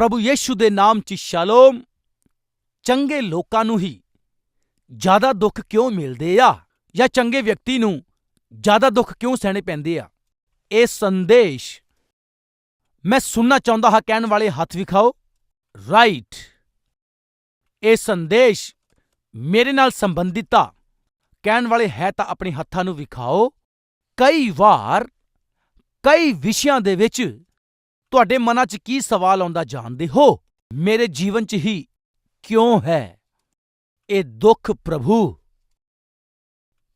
ਪ੍ਰਭੂ ਯੇਸ਼ੂ ਦੇ ਨਾਮ 'ਚ ਸ਼ਾਲੋਮ ਚੰਗੇ ਲੋਕਾਂ ਨੂੰ ਹੀ ਜ਼ਿਆਦਾ ਦੁੱਖ ਕਿਉਂ ਮਿਲਦੇ ਆ? ਜਾਂ ਚੰਗੇ ਵਿਅਕਤੀ ਨੂੰ ਜ਼ਿਆਦਾ ਦੁੱਖ ਕਿਉਂ ਸਹਿਣੇ ਪੈਂਦੇ ਆ? ਇਹ ਸੰਦੇਸ਼ ਮੈਂ ਸੁਣਨਾ ਚਾਹੁੰਦਾ ਹਾਂ, ਕਹਿਣ ਵਾਲੇ ਹੱਥ ਵਿਖਾਓ। ਰਾਈਟ ਇਹ ਸੰਦੇਸ਼ ਮੇਰੇ ਨਾਲ ਸੰਬੰਧਿਤ ਆ। ਕਹਿਣ ਵਾਲੇ ਹੈ ਤਾਂ ਆਪਣੇ ਹੱਥਾਂ ਨੂੰ ਵਿਖਾਓ। ਕਈ ਵਾਰ ਕਈ ਵਿਸ਼ਿਆਂ ਦੇ ਵਿੱਚ ਤੁਹਾਡੇ ਮਨਾਂ 'ਚ ਕੀ ਸਵਾਲ ਆਉਂਦਾ ਜਾਣਦੇ ਹੋ? ਮੇਰੇ ਜੀਵਨ 'ਚ ਹੀ ਕਿਉਂ ਹੈ? ਇਹ ਦੁੱਖ ਪ੍ਰਭੂ।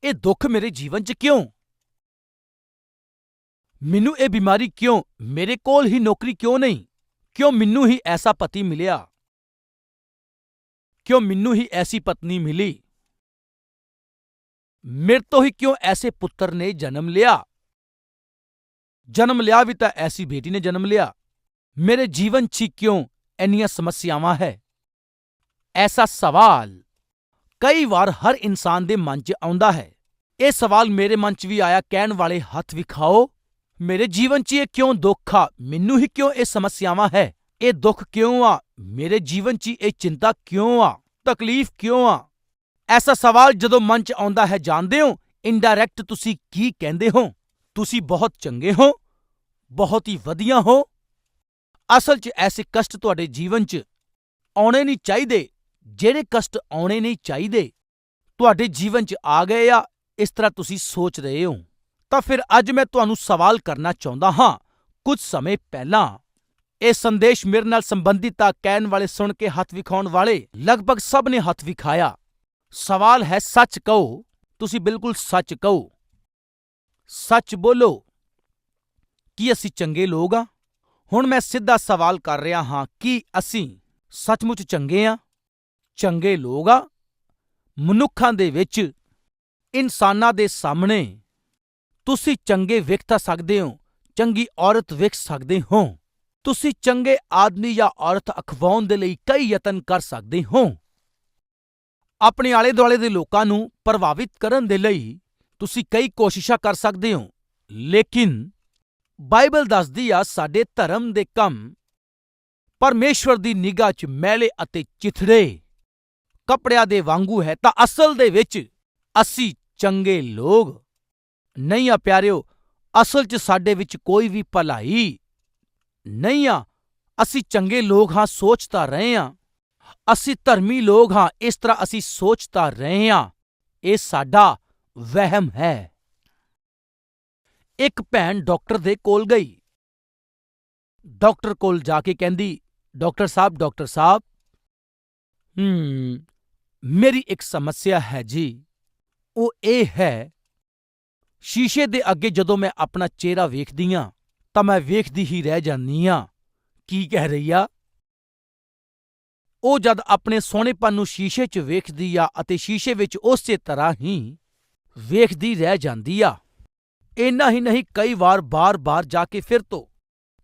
ਇਹ ਦੁੱਖ ਮੇਰੇ ਜੀਵਨ 'ਚ ਕਿਉਂ? ਮੈਨੂੰ ਇਹ ਬਿਮਾਰੀ ਕਿਉਂ? ਮੇਰੇ ਕੋਲ ਹੀ ਨੌਕਰੀ ਕਿਉਂ ਨਹੀਂ? ਕਿਉਂ ਮੈਨੂੰ ਹੀ ਐਸਾ ਪਤੀ ਮਿਲਿਆ? ਕਿਉਂ ਮੈਨੂੰ ਹੀ ਐਸੀ ਪਤਨੀ ਮਿਲੀ? ਮੇਰੇ ਤੋਂ ਹੀ ਕਿਉਂ ਐਸੇ ਪੁੱਤਰ ਨੇ ਜਨਮ ਲਿਆ? ਜਨਮ ਲਿਆ ਵੀ ਤਾਂ ਐਸੀ ਬੇਟੀ ਨੇ ਜਨਮ ਲਿਆ। ਮੇਰੇ ਜੀਵਨ 'ਚ ਹੀ ਕਿਉਂ ਇੰਨੀਆਂ ਸਮੱਸਿਆਵਾਂ ਹੈ? ਐਸਾ ਸਵਾਲ ਕਈ ਵਾਰ ਹਰ ਇਨਸਾਨ ਦੇ ਮਨ 'ਚ ਆਉਂਦਾ ਹੈ। ਇਹ ਸਵਾਲ ਮੇਰੇ ਮਨ 'ਚ ਵੀ ਆਇਆ, ਕਹਿਣ ਵਾਲੇ ਹੱਥ ਵਿਖਾਓ। ਮੇਰੇ ਜੀਵਨ 'ਚ ਇਹ ਕਿਉਂ ਦੁੱਖ ਆ? ਮੈਨੂੰ ਹੀ ਕਿਉਂ ਇਹ ਸਮੱਸਿਆਵਾਂ ਹੈ? ਇਹ ਦੁੱਖ ਕਿਉਂ ਆ? ਮੇਰੇ ਜੀਵਨ 'ਚ ਇਹ ਚਿੰਤਾ ਕਿਉਂ ਆ? ਤਕਲੀਫ ਕਿਉਂ ਆ? ਐਸਾ ਸਵਾਲ ਜਦੋਂ ਮਨ 'ਚ ਆਉਂਦਾ ਹੈ, ਜਾਣਦੇ ਹੋ ਇਨਡਾਇਰੈਕਟ ਤੁਸੀਂ ਕੀ ਕਹਿੰਦੇ ਹੋ? ਤੁਸੀਂ ਬਹੁਤ ਚੰਗੇ ਹੋ, ਬਹੁਤ ਹੀ ਵਧੀਆ ਹੋ। ਅਸਲ 'ਚ ਐਸੇ ਕਸ਼ਟ ਤੁਹਾਡੇ ਜੀਵਨ 'ਚ ਆਉਣੇ ਨਹੀਂ ਚਾਹੀਦੇ, ਜਿਹੜੇ ਕਸ਼ਟ ਆਉਣੇ ਨਹੀਂ ਚਾਹੀਦੇ, ਤੁਹਾਡੇ ਜੀਵਨ 'ਚ ਆ ਗਏ ਆ, ਇਸ ਤਰ੍ਹਾਂ ਤੁਸੀਂ ਸੋਚ ਰਹੇ ਹੋ। ਤਾਂ ਫਿਰ ਅੱਜ ਮੈਂ ਤੁਹਾਨੂੰ ਸਵਾਲ ਕਰਨਾ ਚਾਹੁੰਦਾ ਹਾਂ, ਕੁਝ ਸਮੇਂ ਪਹਿਲਾਂ। ਇਹ ਸੰਦੇਸ਼ ਮੇਰੇ ਨਾਲ ਸੰਬੰਧਿਤ ਆ ਕਹਿਣ ਵਾਲੇ ਸੁਣ ਕੇ ਹੱਥ ਵਿਖਾਉਣ ਵਾਲੇ ਲਗਭਗ ਸਭ ਨੇ ਹੱਥ ਵਿਖਾਇਆ। ਸਵਾਲ ਹੈ, ਸੱਚ ਕਹੋ। ਤੁਸੀਂ ਬਿਲਕੁਲ ਸੱਚ ਕਹੋ। ਸੱਚ ਬੋਲੋ, ਕੀ ਅਸੀਂ ਚੰਗੇ ਲੋਕ ਹਾਂ ਹੁਣ ਮੈਂ ਸਿੱਧਾ ਸਵਾਲ ਕਰ ਰਿਹਾ ਹਾਂ, ਕਿ ਅਸੀਂ ਸੱਚਮੁੱਚ ਚੰਗੇ ਹਾਂ ਚੰਗੇ ਲੋਕ ਆ? ਮਨੁੱਖਾਂ ਦੇ ਵਿੱਚ, ਇਨਸਾਨਾਂ ਦੇ ਸਾਹਮਣੇ, ਤੁਸੀਂ ਚੰਗੇ ਵਿਖ ਤਾਂ ਸਕਦੇ ਹੋ, ਚੰਗੀ ਔਰਤ ਵਿਖ ਸਕਦੇ ਹੋ, ਤੁਸੀਂ ਚੰਗੇ ਆਦਮੀ ਜਾਂ ਔਰਤ ਅਖਵਾਉਣ ਦੇ ਲਈ ਕਈ ਯਤਨ ਕਰ ਸਕਦੇ ਹੋ। ਆਪਣੇ ਆਲੇ ਦੁਆਲੇ ਦੇ ਲੋਕਾਂ ਨੂੰ ਪ੍ਰਭਾਵਿਤ ਕਰਨ ਦੇ ਲਈ ਤੁਸੀਂ ਕਈ ਕੋਸ਼ਿਸ਼ਾਂ ਕਰ ਸਕਦੇ ਹੋ, ਲੇਕਿਨ ਬਾਈਬਲ ਦੱਸਦੀ ਆ ਸਾਡੇ ਧਰਮ ਦੇ ਕੰਮ ਪਰਮੇਸ਼ਵਰ ਦੀ ਨਿਗਾਹ 'ਚ ਮੈਲੇ ਅਤੇ ਚਿਥੜੇ। ਕੱਪੜਿਆਂ ਦੇ ਵਾਂਗੂ ਹੈ ਤਾਂ ਅਸਲ ਦੇ ਵਿੱਚ ਅਸੀਂ ਚੰਗੇ ਲੋਕ। ਨਹੀਂ ਆ ਪਿਆਰਿਓ, ਅਸਲ 'ਚ ਸਾਡੇ ਵਿੱਚ ਕੋਈ ਵੀ ਭਲਾਈ ਨਹੀਂ ਆ। ਅਸੀਂ ਚੰਗੇ ਲੋਕ ਹਾਂ, ਸੋਚ ਤਾਂ ਰਹੇ ਹਾਂ। ਅਸੀਂ ਧਰਮੀ ਲੋਕ ਹਾਂ, ਇਸ ਤਰ੍ਹਾਂ ਅਸੀਂ ਸੋਚ ਤਾਂ ਰਹੇ ਹਾਂ। ਇਹ ਸਾਡਾ ਵਹਿਮ ਹੈ। ਇੱਕ ਭੈਣ ਡਾਕਟਰ ਦੇ ਕੋਲ ਗਈ। ਡਾਕਟਰ ਕੋਲ ਜਾ ਕੇ ਕਹਿੰਦੀ, ਡਾਕਟਰ ਸਾਹਿਬ ਡਾਕਟਰ ਸਾਹਿਬ। ਹਮ ਮੇਰੀ ਇੱਕ ਸਮੱਸਿਆ ਹੈ ਜੀ। ਉਹ ਇਹ ਹੈ, ਸ਼ੀਸ਼ੇ ਦੇ ਅੱਗੇ ਜਦੋਂ ਮੈਂ ਆਪਣਾ ਚਿਹਰਾ ਵੇਖਦੀ ਆ, ਤਾਂ ਮੈਂ ਵੇਖਦੀ ਹੀ ਰਹਿ ਜਾਂਦੀ ਆ। ਕੀ ਕਹਿ ਰਹੀ ਆ? ਉਹ ਜਦ ਆਪਣੇ ਸੋਹਣੇਪਨ ਨੂੰ ਸ਼ੀਸ਼ੇ 'ਚ ਵੇਖਦੀ ਆ ਅਤੇ ਸ਼ੀਸ਼ੇ ਵਿੱਚ ਉਸੇ ਤਰ੍ਹਾਂ ਹੀ ਵੇਖਦੀ ਰਹਿ ਜਾਂਦੀ ਆ। ਇੰਨਾ ਹੀ ਨਹੀਂ, ਕਈ ਵਾਰ ਬਾਰ-ਬਾਰ ਜਾ ਕੇ ਫਿਰ ਤੋਂ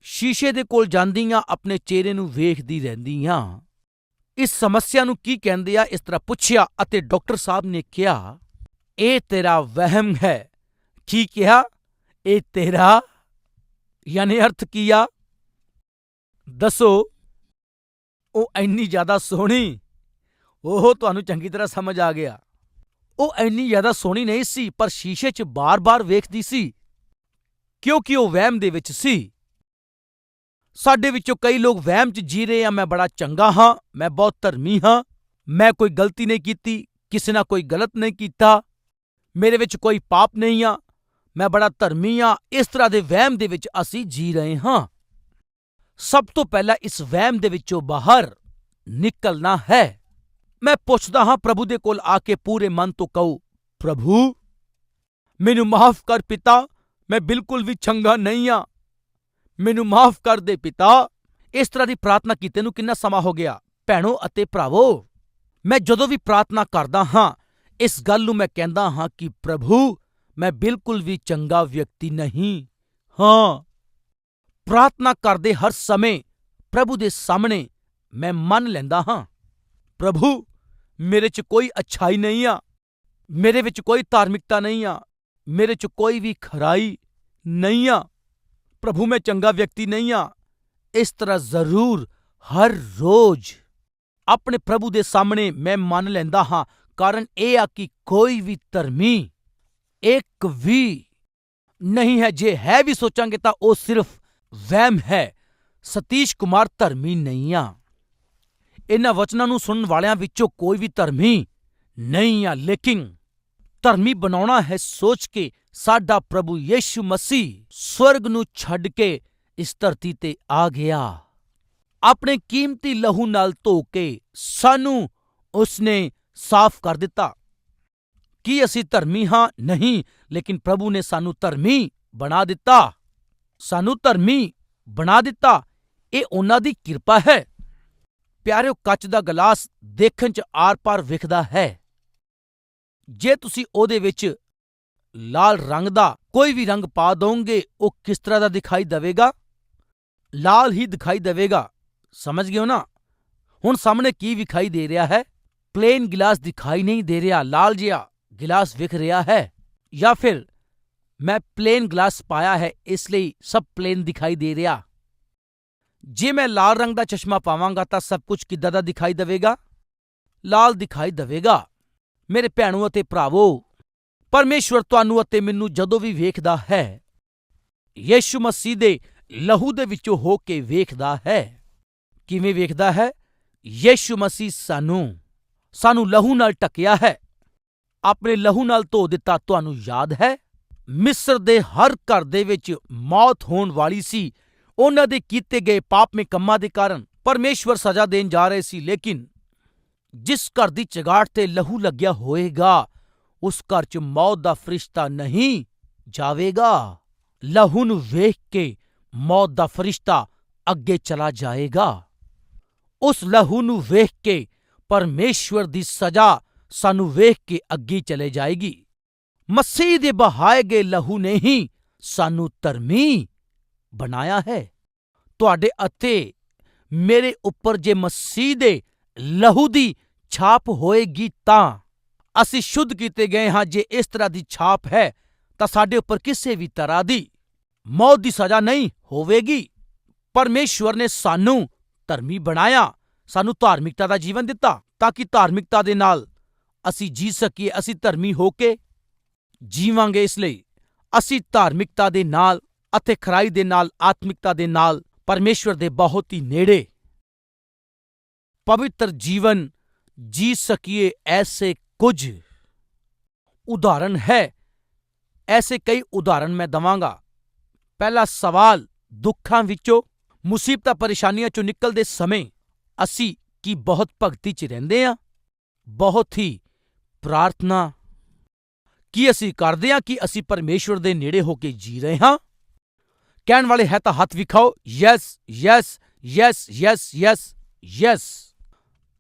ਸ਼ੀਸ਼ੇ ਦੇ ਕੋਲ ਜਾਂਦੀਆਂ ਆਪਣੇ ਚਿਹਰੇ ਨੂੰ ਵੇਖਦੀ ਰਹਿੰਦੀ ਰਹਿੰਦੀਆਂ। ਇਸ ਸਮੱਸਿਆ ਨੂੰ ਕੀ ਕਹਿੰਦੇ ਆ, ਇਸ ਤਰ੍ਹਾਂ ਪੁੱਛਿਆ ਅਤੇ ਡਾਕਟਰ ਸਾਹਿਬ ਨੇ ਕਿਹਾ, ਇਹ ਤੇਰਾ ਵਹਿਮ ਹੈ। ਕੀ ਕਿਹਾ? ਇਹ ਤੇਰਾ ਯਾਨੀ ਅਰਥ ਕੀ ਆ? ਦੱਸੋ। ਉਹ ਇੰਨੀ ਜ਼ਿਆਦਾ ਸੋਹਣੀ। ਉਹ ਤੁਹਾਨੂੰ ਚੰਗੀ ਤਰ੍ਹਾਂ ਸਮਝ ਆ ਗਿਆ। ਉਹ ਇੰਨੀ ਜ਼ਿਆਦਾ ਸੋਹਣੀ ਨਹੀਂ ਸੀ, ਪਰ ਸ਼ੀਸ਼ੇ 'ਚ ਬਾਰ-ਬਾਰ ਵੇਖਦੀ ਸੀ। ਕਿਉਂਕਿ ਉਹ ਵਹਿਮ ਦੇ ਵਿੱਚ ਸੀ। ਸਾਡੇ ਵਿੱਚੋਂ ਕਈ ਲੋਕ ਵਹਿਮ 'ਚ ਜੀ ਰਹੇ ਆ, ਮੈਂ ਬੜਾ ਚੰਗਾ ਹਾਂ, ਮੈਂ ਬਹੁਤ ਧਰਮੀ ਹਾਂ, ਮੈਂ ਕੋਈ ਗਲਤੀ ਨਹੀਂ ਕੀਤੀ, ਕਿਸੇ ਨਾਲ ਕੋਈ ਗਲਤ ਨਹੀਂ ਕੀਤਾ, ਮੇਰੇ ਵਿੱਚ ਕੋਈ ਪਾਪ ਨਹੀਂ ਆ, ਮੈਂ ਬੜਾ ਧਰਮੀ ਆ ਇਸ ਤਰ੍ਹਾਂ ਦੇ ਵਹਿਮ ਦੇ ਵਿੱਚ ਅਸੀਂ ਜੀ ਰਹੇ ਹਾਂ। ਸਭ ਤੋਂ ਪਹਿਲਾਂ ਇਸ ਵਹਿਮ ਦੇ ਵਿੱਚੋਂ ਬਾਹਰ ਨਿਕਲਣਾ ਹੈ। ਮੈਂ ਪੁੱਛਦਾ ਹਾਂ ਪ੍ਰਭੂ ਦੇ ਕੋਲ ਆ ਕੇ ਪੂਰੇ ਮਨ ਤੋਂ ਕਹੋ, ਪ੍ਰਭੂ, ਮੈਨੂੰ ਮਾਫ ਕਰ ਪਿਤਾ, ਮੈਂ ਬਿਲਕੁਲ ਵੀ ਚੰਗਾ ਨਹੀਂ ਆ ਮੈਨੂੰ ਮਾਫ ਕਰ ਦੇ ਪਿਤਾ। ਇਸ ਤਰ੍ਹਾਂ ਦੀ ਪ੍ਰਾਰਥਨਾ ਕੀਤੇ ਨੂੰ ਕਿੰਨਾ ਸਮਾਂ ਹੋ ਗਿਆ? ਭੈਣੋ ਅਤੇ ਭਰਾਵੋ, ਮੈਂ ਜਦੋਂ ਵੀ ਪ੍ਰਾਰਥਨਾ ਕਰਦਾ ਹਾਂ, ਇਸ ਗੱਲ ਨੂੰ ਮੈਂ ਕਹਿੰਦਾ ਹਾਂ ਕਿ ਪ੍ਰਭੂ, ਮੈਂ ਬਿਲਕੁਲ ਵੀ ਚੰਗਾ ਵਿਅਕਤੀ ਨਹੀਂ। ਹਾਂ, ਪ੍ਰਾਰਥਨਾ ਕਰਦੇ ਹਰ ਸਮੇਂ ਪ੍ਰਭੂ ਦੇ ਸਾਹਮਣੇ ਮੈਂ ਮੰਨ ਲੈਂਦਾ ਹਾਂ। ਪ੍ਰਭੂ ਮੇਰੇ 'ਚ ਕੋਈ ਅੱਛਾਈ ਨਹੀਂ ਆ। ਮੇਰੇ ਵਿੱਚ ਕੋਈ ਧਾਰਮਿਕਤਾ ਨਹੀਂ ਆ। ਮੇਰੇ 'ਚ ਕੋਈ ਵੀ ਖਰਾਈ ਨਹੀਂ ਆ। ਪ੍ਰਭੂ, ਮੈਂ ਚੰਗਾ ਵਿਅਕਤੀ ਨਹੀਂ ਆ। ਇਸ ਤਰ੍ਹਾਂ ਜ਼ਰੂਰ ਹਰ ਰੋਜ਼ ਆਪਣੇ ਪ੍ਰਭੂ ਦੇ ਸਾਹਮਣੇ ਮੈਂ ਮੰਨ ਲੈਂਦਾ ਹਾਂ। ਕਾਰਨ ਇਹ ਆ ਕਿ ਕੋਈ ਵੀ ਧਰਮੀ ਇੱਕ ਵੀ ਨਹੀਂ ਹੈ। ਜੇ ਹੈ ਵੀ ਸੋਚਾਂਗੇ ਤਾਂ ਉਹ ਸਿਰਫ ਵਹਿਮ ਹੈ। ਸਤੀਸ਼ ਕੁਮਾਰ ਧਰਮੀ ਨਹੀਂ ਆ। ਇਹਨਾਂ ਵਚਨਾਂ ਨੂੰ ਸੁਣਨ ਵਾਲਿਆਂ ਵਿੱਚੋਂ ਕੋਈ ਵੀ ਧਰਮੀ ਨਹੀਂ ਆ। ਲੇਕਿਨ ਧਰਮੀ ਬਣਾਉਣਾ ਹੈ ਸੋਚ ਕੇ ਸਾਡਾ ਪ੍ਰਭੂ ਯੀਸ਼ੂ ਮਸੀਹ ਸਵਰਗ ਨੂੰ ਛੱਡ ਕੇ ਇਸ ਧਰਤੀ ਤੇ ਆ ਗਿਆ। ਆਪਣੇ ਕੀਮਤੀ ਲਹੂ ਨਾਲ ਧੋ ਕੇ ਸਾਨੂੰ ਉਸਨੇ ਸਾਫ਼ ਕਰ ਦਿੱਤਾ। ਕੀ ਅਸੀਂ ਧਰਮੀ ਹਾਂ? ਨਹੀਂ, ਲੇਕਿਨ ਪ੍ਰਭੂ ਨੇ ਸਾਨੂੰ ਧਰਮੀ ਬਣਾ ਦਿੱਤਾ। ਸਾਨੂੰ ਧਰਮੀ ਬਣਾ ਦਿੱਤਾ। ਇਹ ਉਹਨਾਂ ਦੀ ਕਿਰਪਾ ਹੈ। ਪਿਆਰਿਓ, ਕੱਚ ਦਾ ਗਲਾਸ ਦੇਖਣ 'ਚ ਆਰ-ਪਾਰ ਵਿਖਦਾ ਹੈ। ਜੇ ਤੁਸੀਂ ਉਹਦੇ ਵਿੱਚ ਲਾਲ ਰੰਗ ਦਾ ਕੋਈ ਵੀ ਰੰਗ ਪਾ ਦੋਗੇ, ਉਹ ਕਿਸ ਤਰ੍ਹਾਂ ਦਾ ਦਿਖਾਈ ਦੇਵੇਗਾ? ਲਾਲ ਹੀ ਦਿਖਾਈ ਦੇਵੇਗਾ, ਸਮਝ ਗਏ ਹੋ ਨਾ? ਹੁਣ ਸਾਹਮਣੇ ਕੀ ਵਿਖਾਈ ਦੇ ਰਿਹਾ ਹੈ? ਪਲੇਨ ਗਿਲਾਸ ਦਿਖਾਈ ਨਹੀਂ ਦੇ ਰਿਹਾ, ਲਾਲ ਜਿਹਾ ਗਿਲਾਸ ਵਿਖ ਰਿਹਾ ਹੈ। ਜਾਂ ਫਿਰ ਮੈਂ ਪਲੇਨ ਗਲਾਸ ਪਾਇਆ ਹੈ, ਇਸ ਲਈ ਸਭ ਪਲੇਨ ਦਿਖਾਈ ਦੇ ਰਿਹਾ। ਜੇ ਮੈਂ ਲਾਲ ਰੰਗ ਦਾ ਚਸ਼ਮਾ ਪਾਵਾਂਗਾ ਤਾਂ ਸਭ ਕੁਝ ਕਿੱਦਾਂ ਦਾ ਦਿਖਾਈ ਦੇਵੇਗਾ? ਲਾਲ ਦਿਖਾਈ ਦੇਵੇਗਾ। ਮੇਰੇ ਭੈਣੋ ਅਤੇ ਭਰਾਵੋ, ਪਰਮੇਸ਼ਵਰ ਤੁਹਾਨੂੰ ਅਤੇ ਮੈਨੂੰ ਜਦੋਂ ਵੀ ਵੇਖਦਾ ਹੈ, ਯੀਸ਼ੂ ਮਸੀਹ ਦੇ ਲਹੂ ਦੇ ਵਿੱਚੋਂ ਹੋ ਕੇ ਵੇਖਦਾ ਹੈ। ਕਿਵੇਂ ਵੇਖਦਾ ਹੈ? ਯੀਸ਼ੂ ਮਸੀਹ ਸਾਨੂੰ ਸਾਨੂੰ ਲਹੂ ਨਾਲ ਟਕਿਆ ਹੈ। ਆਪਣੇ ਲਹੂ ਨਾਲ ਧੋ ਦਿੱਤਾ ਤੁਹਾਨੂੰ ਯਾਦ ਹੈ? ਮਿਸਰ ਦੇ ਹਰ ਘਰ ਦੇ ਵਿੱਚ ਮੌਤ ਹੋਣ ਵਾਲੀ ਸੀ। ਉਹਨਾਂ ਦੇ ਕੀਤੇ ਗਏ ਪਾਪਮੇ ਕੰਮਾਂ ਦੇ ਕਾਰਨ ਪਰਮੇਸ਼ਵਰ ਸਜ਼ਾ ਦੇਣ ਜਾ ਰਹੇ ਸੀ, ਲੇਕਿਨ ਜਿਸ ਘਰ ਦੀ ਚਗਾਟ ਤੇ ਲਹੂ ਲੱਗਿਆ ਹੋਏਗਾ ਉਸ ਘਰ 'ਚ ਮੌਤ ਦਾ ਫਰਿਸ਼ਤਾ ਨਹੀਂ ਜਾਵੇਗਾ। ਲਹੂ ਨੂੰ ਵੇਖ ਕੇ ਮੌਤ ਦਾ ਫਰਿਸ਼ਤਾ ਅੱਗੇ ਚਲਾ ਜਾਏਗਾ। ਉਸ ਲਹੂ ਨੂੰ ਵੇਖ ਕੇ ਪਰਮੇਸ਼ਵਰ ਦੀ ਸਜ਼ਾ ਸਾਨੂੰ ਵੇਖ ਕੇ ਅੱਗੇ ਚਲੇ ਜਾਏਗੀ। ਮਸੀਹ ਦੇ ਬਹਾਏ ਗਏ ਲਹੂ ਨੇ ਹੀ ਸਾਨੂੰ ਧਰਮੀ ਬਣਾਇਆ ਹੈ। ਤੁਹਾਡੇ ਅਤੇ ਮੇਰੇ ਉੱਪਰ ਜੇ ਮਸੀਹ ਦੇ ਲਹੂ ਦੀ ਛਾਪ ਹੋਏਗੀ ਤਾਂ ਅਸੀਂ ਸ਼ੁੱਧ ਕੀਤੇ ਗਏ ਹਾਂ। ਜੇ ਇਸ ਤਰ੍ਹਾਂ ਦੀ ਛਾਪ ਹੈ, ਤਾਂ ਸਾਡੇ ਉੱਪਰ ਕਿਸੇ ਵੀ ਤਰ੍ਹਾਂ ਦੀ ਮੌਤ ਦੀ ਸਜ਼ਾ ਨਹੀਂ ਹੋਵੇਗੀ। ਪਰਮੇਸ਼ਵਰ ਨੇ ਸਾਨੂੰ ਧਰਮੀ ਬਣਾਇਆ, ਸਾਨੂੰ ਧਾਰਮਿਕਤਾ ਦਾ ਜੀਵਨ ਦਿੱਤਾ, ਤਾਂ ਕਿ ਧਾਰਮਿਕਤਾ ਦੇ ਨਾਲ ਅਸੀਂ ਜੀ ਸਕੀਏ, ਅਸੀਂ ਧਰਮੀ ਹੋ ਕੇ ਜੀਵਾਂਗੇ ਇਸ ਲਈ। ਅਸੀਂ ਧਾਰਮਿਕਤਾ ਦੇ ਨਾਲ ਅਤੇ ਖਰਾਈ ਦੇ ਨਾਲ, ਆਤਮਿਕਤਾ ਦੇ ਨਾਲ ਪਰਮੇਸ਼ਵਰ ਦੇ ਬਹੁਤ ਹੀ ਨੇੜੇ। ਪਵਿੱਤਰ ਜੀਵਨ ਜੀ ਸਕੀਏ ਐਸੇ ਕੁਝ ਉਦਾਹਰਨ ਹੈ। ਐਸੇ ਕਈ ਉਦਾਹਰਨ ਮੈਂ ਦਵਾਂਗਾ। ਪਹਿਲਾ ਸਵਾਲ, ਦੁੱਖਾਂ ਵਿੱਚੋਂ ਮੁਸੀਬਤਾਂ ਪਰੇਸ਼ਾਨੀਆਂ ਚੋਂ ਨਿਕਲਦੇ ਸਮੇਂ ਅਸੀਂ ਕੀ ਬਹੁਤ ਭਗਤੀ 'ਚ ਰਹਿੰਦੇ ਆ? ਬਹੁਤ ਹੀ ਪ੍ਰਾਰਥਨਾ। ਕੀ ਅਸੀਂ ਕਰਦੇ ਹਾਂ ਕਿ ਅਸੀਂ ਪਰਮੇਸ਼ਵਰ ਦੇ ਨੇੜੇ ਹੋ ਕੇ ਜੀ ਰਹੇ ਹਾਂ? ਕਹਿਣ ਵਾਲੇ ਹੈ ਤਾਂ ਹੱਥ ਵਿਖਾਓ। Yes yes yes yes yes yes.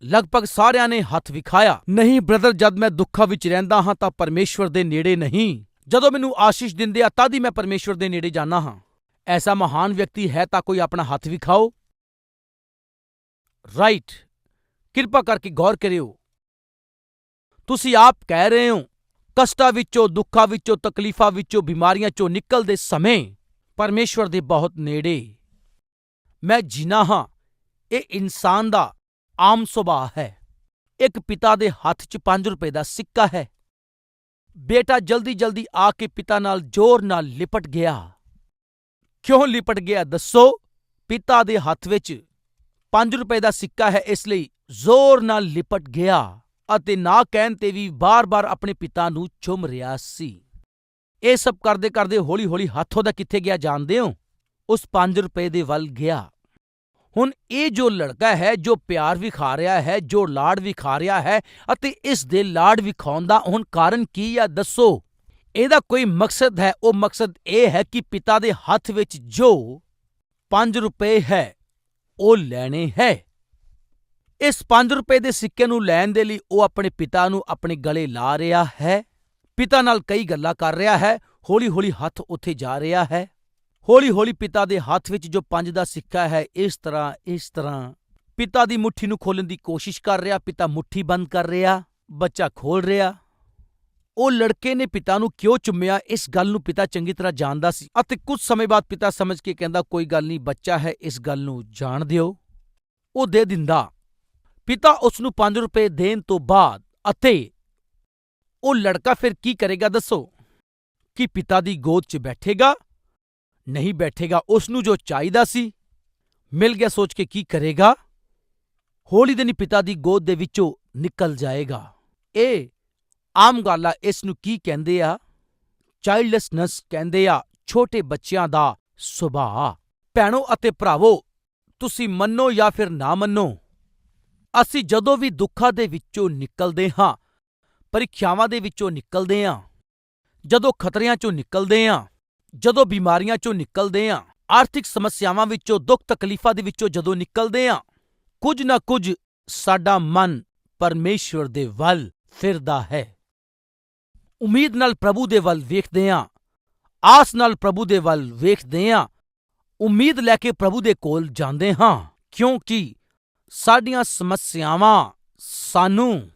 ਲਗਭਗ ਸਾਰਿਆਂ ਨੇ ਹੱਥ ਵਿਖਾਇਆ। ਨਹੀਂ ਬ੍ਰਦਰ, ਜਦ ਮੈਂ ਦੁੱਖਾਂ ਵਿੱਚ ਰਹਿੰਦਾ ਹਾਂ ਤਾਂ ਪਰਮੇਸ਼ਵਰ ਦੇ ਨੇੜੇ ਨਹੀਂ। ਜਦੋਂ ਮੈਨੂੰ ਆਸ਼ੀਸ਼ ਦਿੰਦੇ ਆ, ਤਦ ਹੀ ਮੈਂ ਪਰਮੇਸ਼ਵਰ ਦੇ ਨੇੜੇ ਜਾਣਾ ਹਾਂ। ਐਸਾ ਮਹਾਨ ਵਿਅਕਤੀ ਹੈ ਤਾਂ ਕੋਈ ਆਪਣਾ ਹੱਥ ਵਿਖਾਓ। ਰਾਈਟ। ਕਿਰਪਾ ਕਰਕੇ ਗੌਰ ਕਰਿਓ। ਤੁਸੀਂ ਆਪ ਕਹਿ ਰਹੇ ਹੋ, ਕਸ਼ਟਾਂ ਵਿੱਚੋਂ, ਦੁੱਖਾਂ ਵਿੱਚੋਂ, ਤਕਲੀਫਾਂ ਵਿੱਚੋਂ, ਬਿਮਾਰੀਆਂ ਚੋਂ ਨਿਕਲਦੇ ਸਮੇਂ ਪਰਮੇਸ਼ਵਰ ਦੇ ਬਹੁਤ ਨੇੜੇ। ਮੈਂ ਜੀਨਾ ਹਾਂ। ਇਹ ਇਨਸਾਨ ਦਾ ਆਮ ਸੁਭਾਅ ਹੈ। ਇੱਕ ਪਿਤਾ ਦੇ ਹੱਥ 'ਚ 5 ਰੁਪਏ ਦਾ ਸਿੱਕਾ ਹੈ। ਬੇਟਾ ਜਲਦੀ ਜਲਦੀ ਆ ਕੇ ਪਿਤਾ ਨਾਲ ਜ਼ੋਰ ਨਾਲ ਲਿਪਟ ਗਿਆ। ਕਿਉਂ ਲਿਪਟ ਗਿਆ ਦੱਸੋ? ਪਿਤਾ ਦੇ ਹੱਥ ਵਿੱਚ 5 ਰੁਪਏ ਦਾ ਸਿੱਕਾ ਹੈ, ਇਸ ਲਈ ਜ਼ੋਰ ਨਾਲ ਲਿਪਟ ਗਿਆ ਅਤੇ ਨਾ ਕਹਿਣ ਤੇ ਵੀ ਬਾਰ-ਬਾਰ ਆਪਣੇ ਪਿਤਾ ਨੂੰ ਚੁੰਮ ਰਿਹਾ ਸੀ। ਇਹ ਸਭ ਕਰਦੇ ਕਰਦੇ ਹੌਲੀ-ਹੌਲੀ ਹੱਥੋਂ ਦਾ ਕਿੱਥੇ ਗਿਆ ਜਾਣਦੇ ਹੋ? ਉਸ 5 ਰੁਪਏ ਦੇ ਵੱਲ ਗਿਆ। ਹੁਣ ਇਹ ਜੋ ਲੜਕਾ ਹੈ, ਜੋ ਪਿਆਰ ਵਿਖਾ ਰਿਹਾ ਹੈ, ਜੋ ਲਾੜ ਵਿਖਾ ਰਿਹਾ ਹੈ ਅਤੇ ਇਸ ਦੇ ਲਾੜ ਵਿਖਾਉਣ ਦਾ ਹੁਣ ਕਾਰਨ ਕੀ ਆ ਦੱਸੋ? ਇਹਦਾ ਕੋਈ ਮਕਸਦ ਹੈ? ਉਹ ਮਕਸਦ ਇਹ ਹੈ ਕਿ ਪਿਤਾ ਦੇ ਹੱਥ ਵਿੱਚ ਜੋ 5 ਰੁਪਏ ਹੈ, ਉਹ ਲੈਣੇ ਹੈ। ਇਸ 5 ਰੁਪਏ ਦੇ ਸਿੱਕੇ ਨੂੰ ਲੈਣ ਦੇ ਲਈ ਉਹ ਆਪਣੇ ਪਿਤਾ ਨੂੰ ਆਪਣੇ ਗਲੇ ਲਾ ਰਿਹਾ ਹੈ। ਪਿਤਾ ਨਾਲ ਕਈ ਗੱਲਾਂ ਕਰ ਰਿਹਾ ਹੈ, ਹੌਲੀ-ਹੌਲੀ ਹੱਥ ਉੱਥੇ ਜਾ ਰਿਹਾ ਹੈ। ਹੌਲੀ-ਹੌਲੀ ਪਿਤਾ ਦੇ ਹੱਥ ਵਿੱਚ ਜੋ ਪੰਜ ਦਾ ਸਿੱਕਾ ਹੈ, ਇਸ ਤਰ੍ਹਾਂ ਇਸ ਤਰ੍ਹਾਂ। ਪਿਤਾ ਦੀ ਮੁੱਠੀ ਨੂੰ ਖੋਲਣ ਦੀ ਕੋਸ਼ਿਸ਼ ਕਰ ਰਿਹਾ, ਪਿਤਾ ਮੁੱਠੀ ਬੰਦ ਕਰ ਰਿਹਾ, ਬੱਚਾ ਖੋਲ ਰਿਹਾ। ਉਹ ਲੜਕੇ ਨੇ ਪਿਤਾ ਨੂੰ ਕਿਉਂ ਚੁੰਮਿਆ? ਇਸ ਗੱਲ ਨੂੰ ਪਿਤਾ ਚੰਗੀ ਤਰ੍ਹਾਂ ਜਾਣਦਾ ਸੀ ਅਤੇ ਕੁਝ ਸਮੇਂ ਬਾਅਦ ਪਿਤਾ ਸਮਝ ਕੇ ਕਹਿੰਦਾ, ਕੋਈ ਗੱਲ ਨਹੀਂ, ਬੱਚਾ ਹੈ, ਇਸ ਗੱਲ ਨੂੰ ਜਾਣ ਦਿਓ। ਉਹ ਦੇ ਦਿੰਦਾ। ਪਿਤਾ ਉਸ ਨੂੰ 5 ਰੁਪਏ ਦੇਣ ਤੋਂ ਬਾਅਦ ਅਤੇ ਉਹ ਲੜਕਾ ਫਿਰ ਕੀ ਕਰੇਗਾ ਦੱਸੋ? ਕਿ ਪਿਤਾ ਦੀ ਗੋਦ 'ਚ ਬੈਠੇਗਾ? ਨਹੀਂ ਬੈਠੇਗਾ ਉਸ ਨੂੰ ਜੋ ਚਾਹੀਦਾ ਸੀ। ਮਿਲ ਗਿਆ ਸੋਚ ਕੇ ਕੀ ਕਰੇਗਾ? ਹੌਲੀ ਦਿਨੀ ਪਿਤਾ ਦੀ ਗੋਦ ਦੇ ਵਿੱਚੋਂ ਨਿਕਲ ਜਾਏਗਾ। ਇਹ ਆਮ ਗੱਲ ਆ ਇਸ ਨੂੰ ਕੀ ਕਹਿੰਦੇ ਆ? ਚਾਈਲਡਲੈਸਨੈਸ ਕਹਿੰਦੇ ਆ, ਛੋਟੇ ਬੱਚਿਆਂ ਦਾ ਸੁਭਾਅ। ਭੈਣੋ ਅਤੇ ਭਰਾਵੋ, ਤੁਸੀਂ ਮੰਨੋ ਜਾਂ ਫਿਰ ਨਾ ਮੰਨੋ, ਅਸੀਂ ਜਦੋਂ ਵੀ ਦੁੱਖਾਂ ਦੇ ਵਿੱਚੋਂ ਨਿਕਲਦੇ ਹਾਂ ਪ੍ਰੀਖਿਆਵਾਂ ਦੇ ਵਿੱਚੋਂ ਨਿਕਲਦੇ ਹਾਂ ਜਦੋਂ ਖਤਰਿਆਂ ਚੋਂ ਨਿਕਲਦੇ ਹਾਂ ਜਦੋਂ ਬਿਮਾਰੀਆਂ ਚੋਂ ਨਿਕਲਦੇ ਹਾਂ ਆਰਥਿਕ ਸਮੱਸਿਆਵਾਂ ਵਿੱਚੋਂ, ਦੁੱਖ ਤਕਲੀਫਾਂ ਦੇ ਵਿੱਚੋਂ ਜਦੋਂ ਨਿਕਲਦੇ ਹਾਂ ਕੁਝ ਨਾ ਕੁਝ ਸਾਡਾ ਮਨ ਪਰਮੇਸ਼ਵਰ ਦੇ ਵੱਲ ਫਿਰਦਾ ਹੈ। ਉਮੀਦ ਨਾਲ ਪ੍ਰਭੂ ਦੇ ਵੱਲ ਵੇਖਦੇ ਹਾਂ ਆਸ ਨਾਲ ਪ੍ਰਭੂ ਦੇ ਵੱਲ ਵੇਖਦੇ ਹਾਂ ਉਮੀਦ ਲੈ ਕੇ ਪ੍ਰਭੂ ਦੇ ਕੋਲ ਜਾਂਦੇ ਹਾਂ, ਕਿਉਂਕਿ ਸਾਡੀਆਂ ਸਮੱਸਿਆਵਾਂ ਸਾਨੂੰ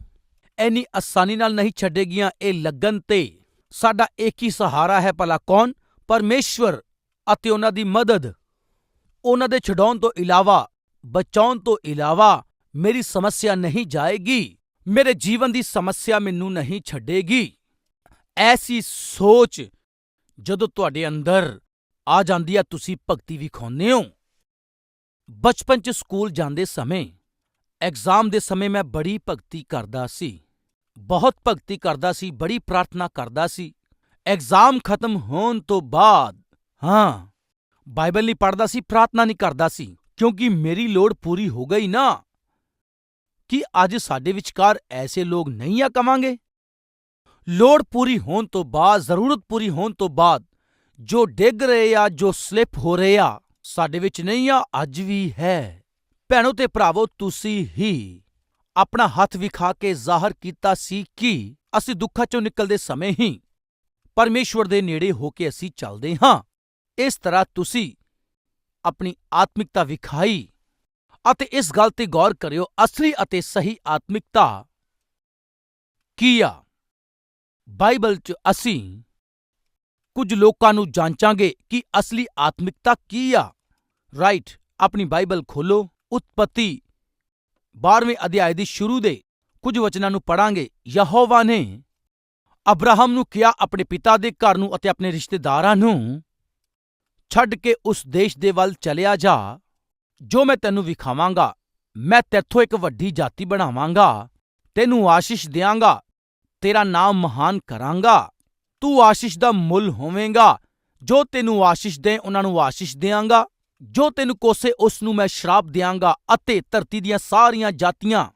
ਐਨੀ ਆਸਾਨੀ ਨਾਲ ਨਹੀਂ ਛੱਡੇਗੀਆਂ ਇਹ ਲੱਗਣ ਤੇ। ਸਾਡਾ ਇੱਕ ਹੀ ਸਹਾਰਾ ਹੈ ਭਲਾ ਕੌਣ? ਪਰਮੇਸ਼ਵਰ ਅਤੇ ਉਹਨਾਂ ਦੀ ਮਦਦ। ਉਹਨਾਂ ਦੇ ਛਡਾਉਣ ਤੋਂ ਇਲਾਵਾ, ਬਚਾਉਣ ਤੋਂ ਇਲਾਵਾ ਮੇਰੀ ਸਮੱਸਿਆ ਨਹੀਂ ਜਾਏਗੀ। ਮੇਰੇ ਜੀਵਨ ਦੀ ਸਮੱਸਿਆ ਮੈਨੂੰ ਨਹੀਂ ਛੱਡੇਗੀ। ਐਸੀ ਸੋਚ ਜਦੋਂ ਤੁਹਾਡੇ ਅੰਦਰ ਆ ਜਾਂਦੀ ਹੈ, ਤੁਸੀਂ ਭਗਤੀ ਵਿਖਾਉਂਦੇ ਹੋ। ਬਚਪਨ 'ਚ ਸਕੂਲ ਜਾਂਦੇ ਸਮੇਂ, ਐਗਜ਼ਾਮ ਦੇ ਸਮੇਂ ਮੈਂ ਬੜੀ ਭਗਤੀ ਕਰਦਾ ਸੀ। ਬਹੁਤ ਭਗਤੀ ਕਰਦਾ ਸੀ, ਬੜੀ ਪ੍ਰਾਰਥਨਾ ਕਰਦਾ ਸੀ। ਐਗਜ਼ਾਮ ਖਤਮ ਹੋਣ ਤੋਂ ਬਾਅਦ, ਹਾਂ, ਬਾਈਬਲ ਨਹੀਂ ਪੜ੍ਹਦਾ ਸੀ, ਪ੍ਰਾਰਥਨਾ ਨਹੀਂ ਕਰਦਾ ਸੀ, ਕਿਉਂਕਿ ਮੇਰੀ ਲੋੜ ਪੂਰੀ ਹੋ ਗਈ ਨਾ। ਕਿ ਅੱਜ ਸਾਡੇ ਵਿਚਕਾਰ ਐਸੇ ਲੋਕ ਨਹੀਂ ਆ ਕਵਾਂਗੇ? ਲੋੜ ਪੂਰੀ ਹੋਣ ਤੋਂ ਬਾਅਦ, ਜ਼ਰੂਰਤ ਪੂਰੀ ਹੋਣ ਤੋਂ ਬਾਅਦ, ਜੋ ਡਿੱਗ ਰਹੇ ਆ, ਜੋ ਸਲਿਪ ਹੋ ਰਹੇ ਆ, ਸਾਡੇ ਵਿੱਚ ਨਹੀਂ ਆ, ਅੱਜ ਵੀ ਹੈ। ਭੈਣੋ ਤੇ ਭਰਾਵੋ, ਤੁਸੀਂ ਹੀ ਆਪਣਾ ਹੱਥ ਵਿਖਾ ਕੇ ਜ਼ਾਹਰ ਕੀਤਾ ਸੀ ਕਿ ਅਸੀਂ ਦੁੱਖਾਂ ਚੋਂ ਨਿਕਲਦੇ ਸਮੇਂ ਹੀ ਪਰਮੇਸ਼ਵਰ ਦੇ ਨੇੜੇ ਹੋ ਕੇ ਅਸੀਂ ਚੱਲਦੇ ਹਾਂ। ਇਸ ਤਰ੍ਹਾਂ ਤੁਸੀਂ ਆਪਣੀ ਆਤਮਿਕਤਾ ਵਿਖਾਈ ਅਤੇ ਇਸ ਗੱਲ ਤੇ ਗੌਰ ਕਰਿਓ, ਅਸਲੀ ਅਤੇ ਸਹੀ ਆਤਮਿਕਤਾ ਕੀ ਆ ਬਾਈਬਲ 'ਚ ਅਸੀਂ ਕੁਝ ਲੋਕਾਂ ਨੂੰ ਜਾਂਚਾਂਗੇ ਕਿ ਅਸਲੀ ਆਤਮਿਕਤਾ ਕੀ ਆ ਰਾਈਟ, ਆਪਣੀ ਬਾਈਬਲ ਖੋਲੋ, ਉਤਪਤੀ 12ਵੇਂ ਅਧਿਆਇ ਦੀ ਸ਼ੁਰੂ ਦੇ ਕੁਝ ਵਚਨਾਂ ਨੂੰ ਪੜਾਂਗੇ ਯਹੋਵਾ ਨੇ ਅਬਰਾਹਮ ਨੂੰ ਕਿਹਾ ਆਪਣੇ ਪਿਤਾ ਦੇ ਘਰ ਨੂੰ ਅਤੇ ਆਪਣੇ ਰਿਸ਼ਤੇਦਾਰਾਂ ਨੂੰ, ਛੱਡ ਕੇ ਉਸ ਦੇਸ਼ ਦੇ ਵੱਲ ਚਲਿਆ ਜਾ, ਜੋ ਮੈਂ ਤੈਨੂੰ ਵਿਖਾਵਾਂਗਾ। ਮੈਂ ਤੇਥੋਂ ਇੱਕ ਵੱਡੀ ਜਾਤੀ ਬਣਾਵਾਂਗਾ, ਤੈਨੂੰ ਆਸ਼ੀਸ਼ ਦਿਆਂਗਾ, ਤੇਰਾ ਨਾਮ ਮਹਾਨ ਕਰਾਂਗਾ। ਤੂੰ ਆਸ਼ੀਸ਼ ਦਾ ਮੁੱਲ ਹੋਵੇਂਗਾ, ਜੋ ਤੈਨੂੰ ਆਸ਼ੀਸ਼ ਦੇ, ਉਹਨਾਂ ਨੂੰ ਆਸ਼ੀਸ਼ ਦਿਆਂਗਾ। ਜੋ ਤੈਨੂੰ ਕੋਸੇ ਉਸ ਨੂੰ ਮੈਂ ਸ਼ਰਾਪ ਦਿਆਂਗਾ ਅਤੇ ਧਰਤੀ ਦੀਆਂ ਸਾਰੀਆਂ ਜਾਤੀਆਂ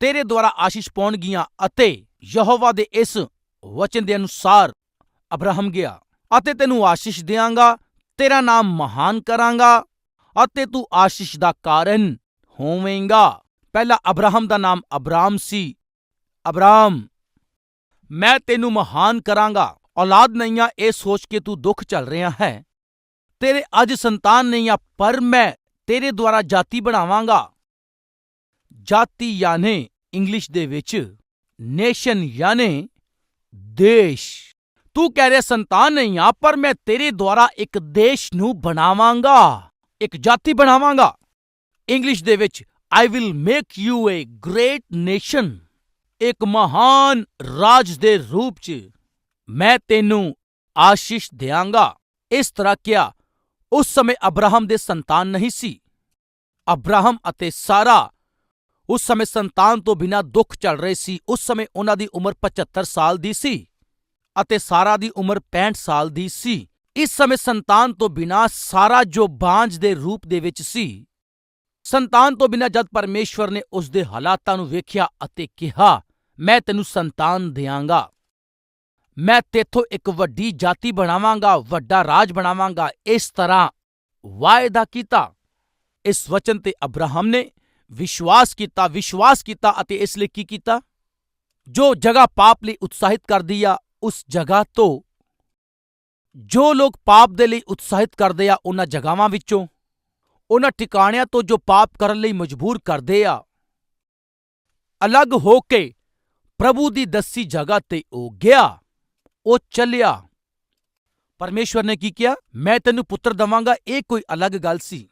ਤੇਰੇ ਦੁਆਰਾ ਆਸ਼ੀਸ਼ ਪਾਉਣਗੀਆਂ ਅਤੇ ਯਹੋਵਾ ਦੇ ਇਸ ਵਚਨ ਦੇ ਅਨੁਸਾਰ ਅਬਰਾਹਮ ਗਿਆ ਅਤੇ ਤੈਨੂੰ ਆਸ਼ੀਸ਼ ਦਿਆਂਗਾ, ਤੇਰਾ ਨਾਮ ਮਹਾਨ ਕਰਾਂਗਾ ਅਤੇ ਤੂੰ ਆਸ਼ੀਸ਼ ਦਾ ਕਾਰਨ ਹੋਵੇਂਗਾ। ਪਹਿਲਾ ਅਬਰਾਹਮ ਦਾ ਨਾਮ ਅਬਰਾਮ ਸੀ। ਅਬਰਾਮ, ਮੈਂ ਤੈਨੂੰ ਮਹਾਨ ਕਰਾਂਗਾ। ਔਲਾਦ ਨਹੀਂ ਇਹ ਸੋਚ ਕੇ ਤੂੰ ਦੁੱਖ ਚੱਲ ਰਿਹਾ ਹੈ। ਤੇਰੇ ਅੱਜ ਸੰਤਾਨ ਨਹੀਂ ਆ, ਪਰ ਮੈਂ ਤੇਰੇ ਦੁਆਰਾ ਜਾਤੀ ਬਣਾਵਾਂਗਾ। ਜਾਤੀ ਯਾਨੇ ਇੰਗਲਿਸ਼ ਦੇ ਵਿੱਚ ਨੇਸ਼ਨ ਯਾਨੇ ਦੇਸ਼। ਤੂੰ ਕਹਿ ਰਿਹਾ ਸੰਤਾਨ ਨਹੀਂ ਆ, ਪਰ ਮੈਂ ਤੇਰੇ ਦੁਆਰਾ ਇੱਕ ਦੇਸ਼ ਨੂੰ ਬਣਾਵਾਂਗਾ, ਇੱਕ ਜਾਤੀ ਬਣਾਵਾਂਗਾ। ਇੰਗਲਿਸ਼ ਦੇ ਵਿੱਚ I will make you a great nation ਇੱਕ ਮਹਾਨ ਰਾਜ ਦੇ ਰੂਪ 'ਚ ਮੈਂ ਤੈਨੂੰ ਆਸ਼ੀਸ਼ ਦਿਆਂਗਾ। ਇਸ ਤਰ੍ਹਾਂ ਕਿਹਾ ਉਸ ਸਮੇਂ ਅਬਰਾਹਮ ਦੇ ਸੰਤਾਨ ਨਹੀਂ ਸੀ। ਅਬਰਾਹਮ ਅਤੇ ਸਾਰਾ ਉਸ ਸਮੇਂ ਸੰਤਾਨ ਤੋਂ ਬਿਨਾਂ ਦੁੱਖ ਚੱਲ ਰਹੇ ਸੀ। ਉਸ ਸਮੇਂ ਉਹਨਾਂ ਦੀ ਉਮਰ 75 ਸਾਲ ਦੀ ਸੀ ਅਤੇ ਸਾਰਾ ਦੀ ਉਮਰ 65 ਸਾਲ ਦੀ ਸੀ। ਇਸ ਸਮੇਂ ਸੰਤਾਨ ਤੋਂ ਬਿਨਾਂ ਸਾਰਾ ਜੋ ਬਾਂਝ ਦੇ ਰੂਪ ਦੇ ਵਿੱਚ ਸੀ। ਸੰਤਾਨ ਤੋਂ ਬਿਨਾਂ ਜਦ ਪਰਮੇਸ਼ਵਰ ਨੇ ਉਸ ਦੇ ਹਾਲਾਤਾਂ ਨੂੰ ਵੇਖਿਆ ਅਤੇ ਕਿਹਾ, ਮੈਂ ਤੈਨੂੰ ਸੰਤਾਨ ਦਿਆਂਗਾ। ਮੈਂ ਤੇਥੋਂ ਇੱਕ ਵੱਡੀ ਜਾਤੀ ਬਣਾਵਾਂਗਾ, ਵੱਡਾ ਰਾਜ ਬਣਾਵਾਂਗਾ। ਇਸ ਤਰ੍ਹਾਂ ਵਾਅਦਾ ਕੀਤਾ। ਇਸ ਵਚਨ ਤੇ ਅਬਰਾਹਮ ਨੇ ਵਿਸ਼ਵਾਸ ਕੀਤਾ ਵਿਸ਼ਵਾਸ ਕੀਤਾ ਅਤੇ ਇਸ ਲਈ ਕੀ ਕੀਤਾ? ਜੋ ਜਗ੍ਹਾ ਪਾਪ ਲਈ ਉਤਸ਼ਾਹਿਤ ਕਰਦੀ ਆ, ਉਸ ਜਗ੍ਹਾ ਤੋਂ। ਜੋ ਲੋਕ ਪਾਪ ਦੇ ਲਈ ਉਤਸ਼ਾਹਿਤ ਕਰਦੇ ਆ, ਉਹਨਾਂ ਜਗ੍ਹਾਵਾਂ ਵਿੱਚੋਂ। ਉਹਨਾਂ ਟਿਕਾਣਿਆਂ ਤੋਂ ਜੋ ਪਾਪ ਕਰਨ ਲਈ ਮਜਬੂਰ ਕਰਦੇ ਆ। ਅਲੱਗ ਹੋ ਕੇ ਪ੍ਰਭੂ ਦੀ ਦੱਸੀ ਜਗ੍ਹਾ ਤੇ ਉਹ ਗਿਆ। ਉਹ ਚੱਲਿਆ। ਪਰਮੇਸ਼ਵਰ ਨੇ ਕੀ ਕਿਹਾ? ਮੈਂ ਤੈਨੂੰ ਪੁੱਤਰ ਦਵਾਂਗਾ, ਇਹ ਕੋਈ ਅਲੱਗ ਗੱਲ ਸੀ।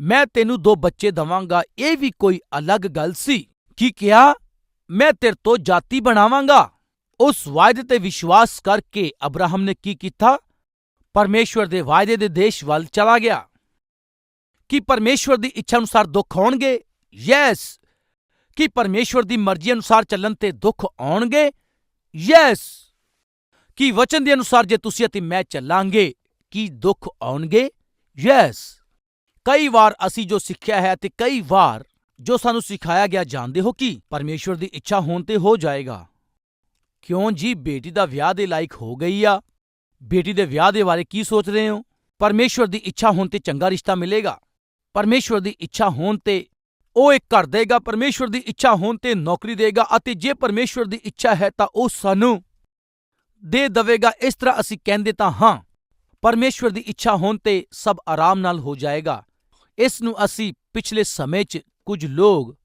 ਮੈਂ ਤੈਨੂੰ ਦੋ ਬੱਚੇ ਦਵਾਂਗਾ, ਇਹ ਵੀ ਕੋਈ ਅਲੱਗ ਗੱਲ ਸੀ। ਕੀ ਕਿਹਾ? ਮੈਂ ਤੇਰੇ ਤੋਂ ਜਾਤੀ ਬਣਾਵਾਂਗਾ। ਉਸ ਵਾਅਦੇ ਤੇ ਵਿਸ਼ਵਾਸ ਕਰਕੇ ਅਬਰਾਹਮ ਨੇ ਕੀ ਕੀਤਾ? ਪਰਮੇਸ਼ਵਰ ਦੇ ਵਾਅਦੇ ਦੇ ਦੇਸ਼ ਵੱਲ ਚਲਾ ਗਿਆ। ਕੀ ਪਰਮੇਸ਼ਵਰ ਦੀ ਇੱਛਾ ਅਨੁਸਾਰ ਦੁੱਖ ਆਉਣਗੇ ਯੈਸ। ਕੀ ਪਰਮੇਸ਼ਵਰ ਦੀ ਮਰਜ਼ੀ ਅਨੁਸਾਰ ਚੱਲਣ ਤੇ ਦੁੱਖ ਆਉਣਗੇ? ਯੈਸ। ਕੀ ਵਚਨ ਦੇ ਅਨੁਸਾਰ ਜੇ ਤੁਸੀਂ ਅਤੇ ਮੈਂ ਚੱਲਾਂਗੇ, ਕੀ ਦੁੱਖ ਆਉਣਗੇ? ਯੈਸ ਕਈ ਵਾਰ ਅਸੀਂ ਜੋ ਸਿੱਖਿਆ ਹੈ ਅਤੇ ਕਈ ਵਾਰ ਜੋ ਸਾਨੂੰ ਸਿਖਾਇਆ ਗਿਆ ਜਾਣਦੇ ਹੋ ਕਿ? ਪਰਮੇਸ਼ਵਰ ਦੀ ਇੱਛਾ ਹੋਣ ਤੇ ਹੋ ਜਾਏਗਾ। ਕਿਉਂ ਜੀ? ਬੇਟੀ ਦਾ ਵਿਆਹ ਦੇ ਲਾਇਕ ਹੋ ਗਈ ਆ। ਬੇਟੀ ਦੇ ਵਿਆਹ ਦੇ ਬਾਰੇ ਕੀ ਸੋਚ ਰਹੇ ਹੋ? ਪਰਮੇਸ਼ਵਰ ਦੀ ਇੱਛਾ ਹੋਣ ਤੇ ਚੰਗਾ ਰਿਸ਼ਤਾ ਮਿਲੇਗਾ। ਪਰਮੇਸ਼ਵਰ ਦੀ ਇੱਛਾ ਹੋਣ ਤੇ ਉਹ ਇੱਕ ਘਰ ਦੇਗਾ। ਪਰਮੇਸ਼ਵਰ ਦੀ ਇੱਛਾ ਹੋਣ ਤੇ ਨੌਕਰੀ ਦੇਗਾ ਅਤੇ ਜੇ ਪਰਮੇਸ਼ਵਰ ਦੀ ਇੱਛਾ ਹੈ ਤਾਂ ਉਹ ਸਾਨੂੰ ਦੇ ਦਵੇਗਾ, ਇਸ ਤਰ੍ਹਾਂ ਅਸੀਂ ਕਹਿੰਦੇ ਤਾਂ ਹਾਂ। ਪਰਮੇਸ਼ਵਰ ਦੀ ਇੱਛਾ ਹੋਣ ਤੇ ਸਭ ਆਰਾਮ ਨਾਲ ਹੋ ਜਾਏਗਾ। ਇਸ ਨੂੰ ਅਸੀਂ ਪਿਛਲੇ ਸਮੇਂ 'ਚ ਕੁਝ ਲੋਕ,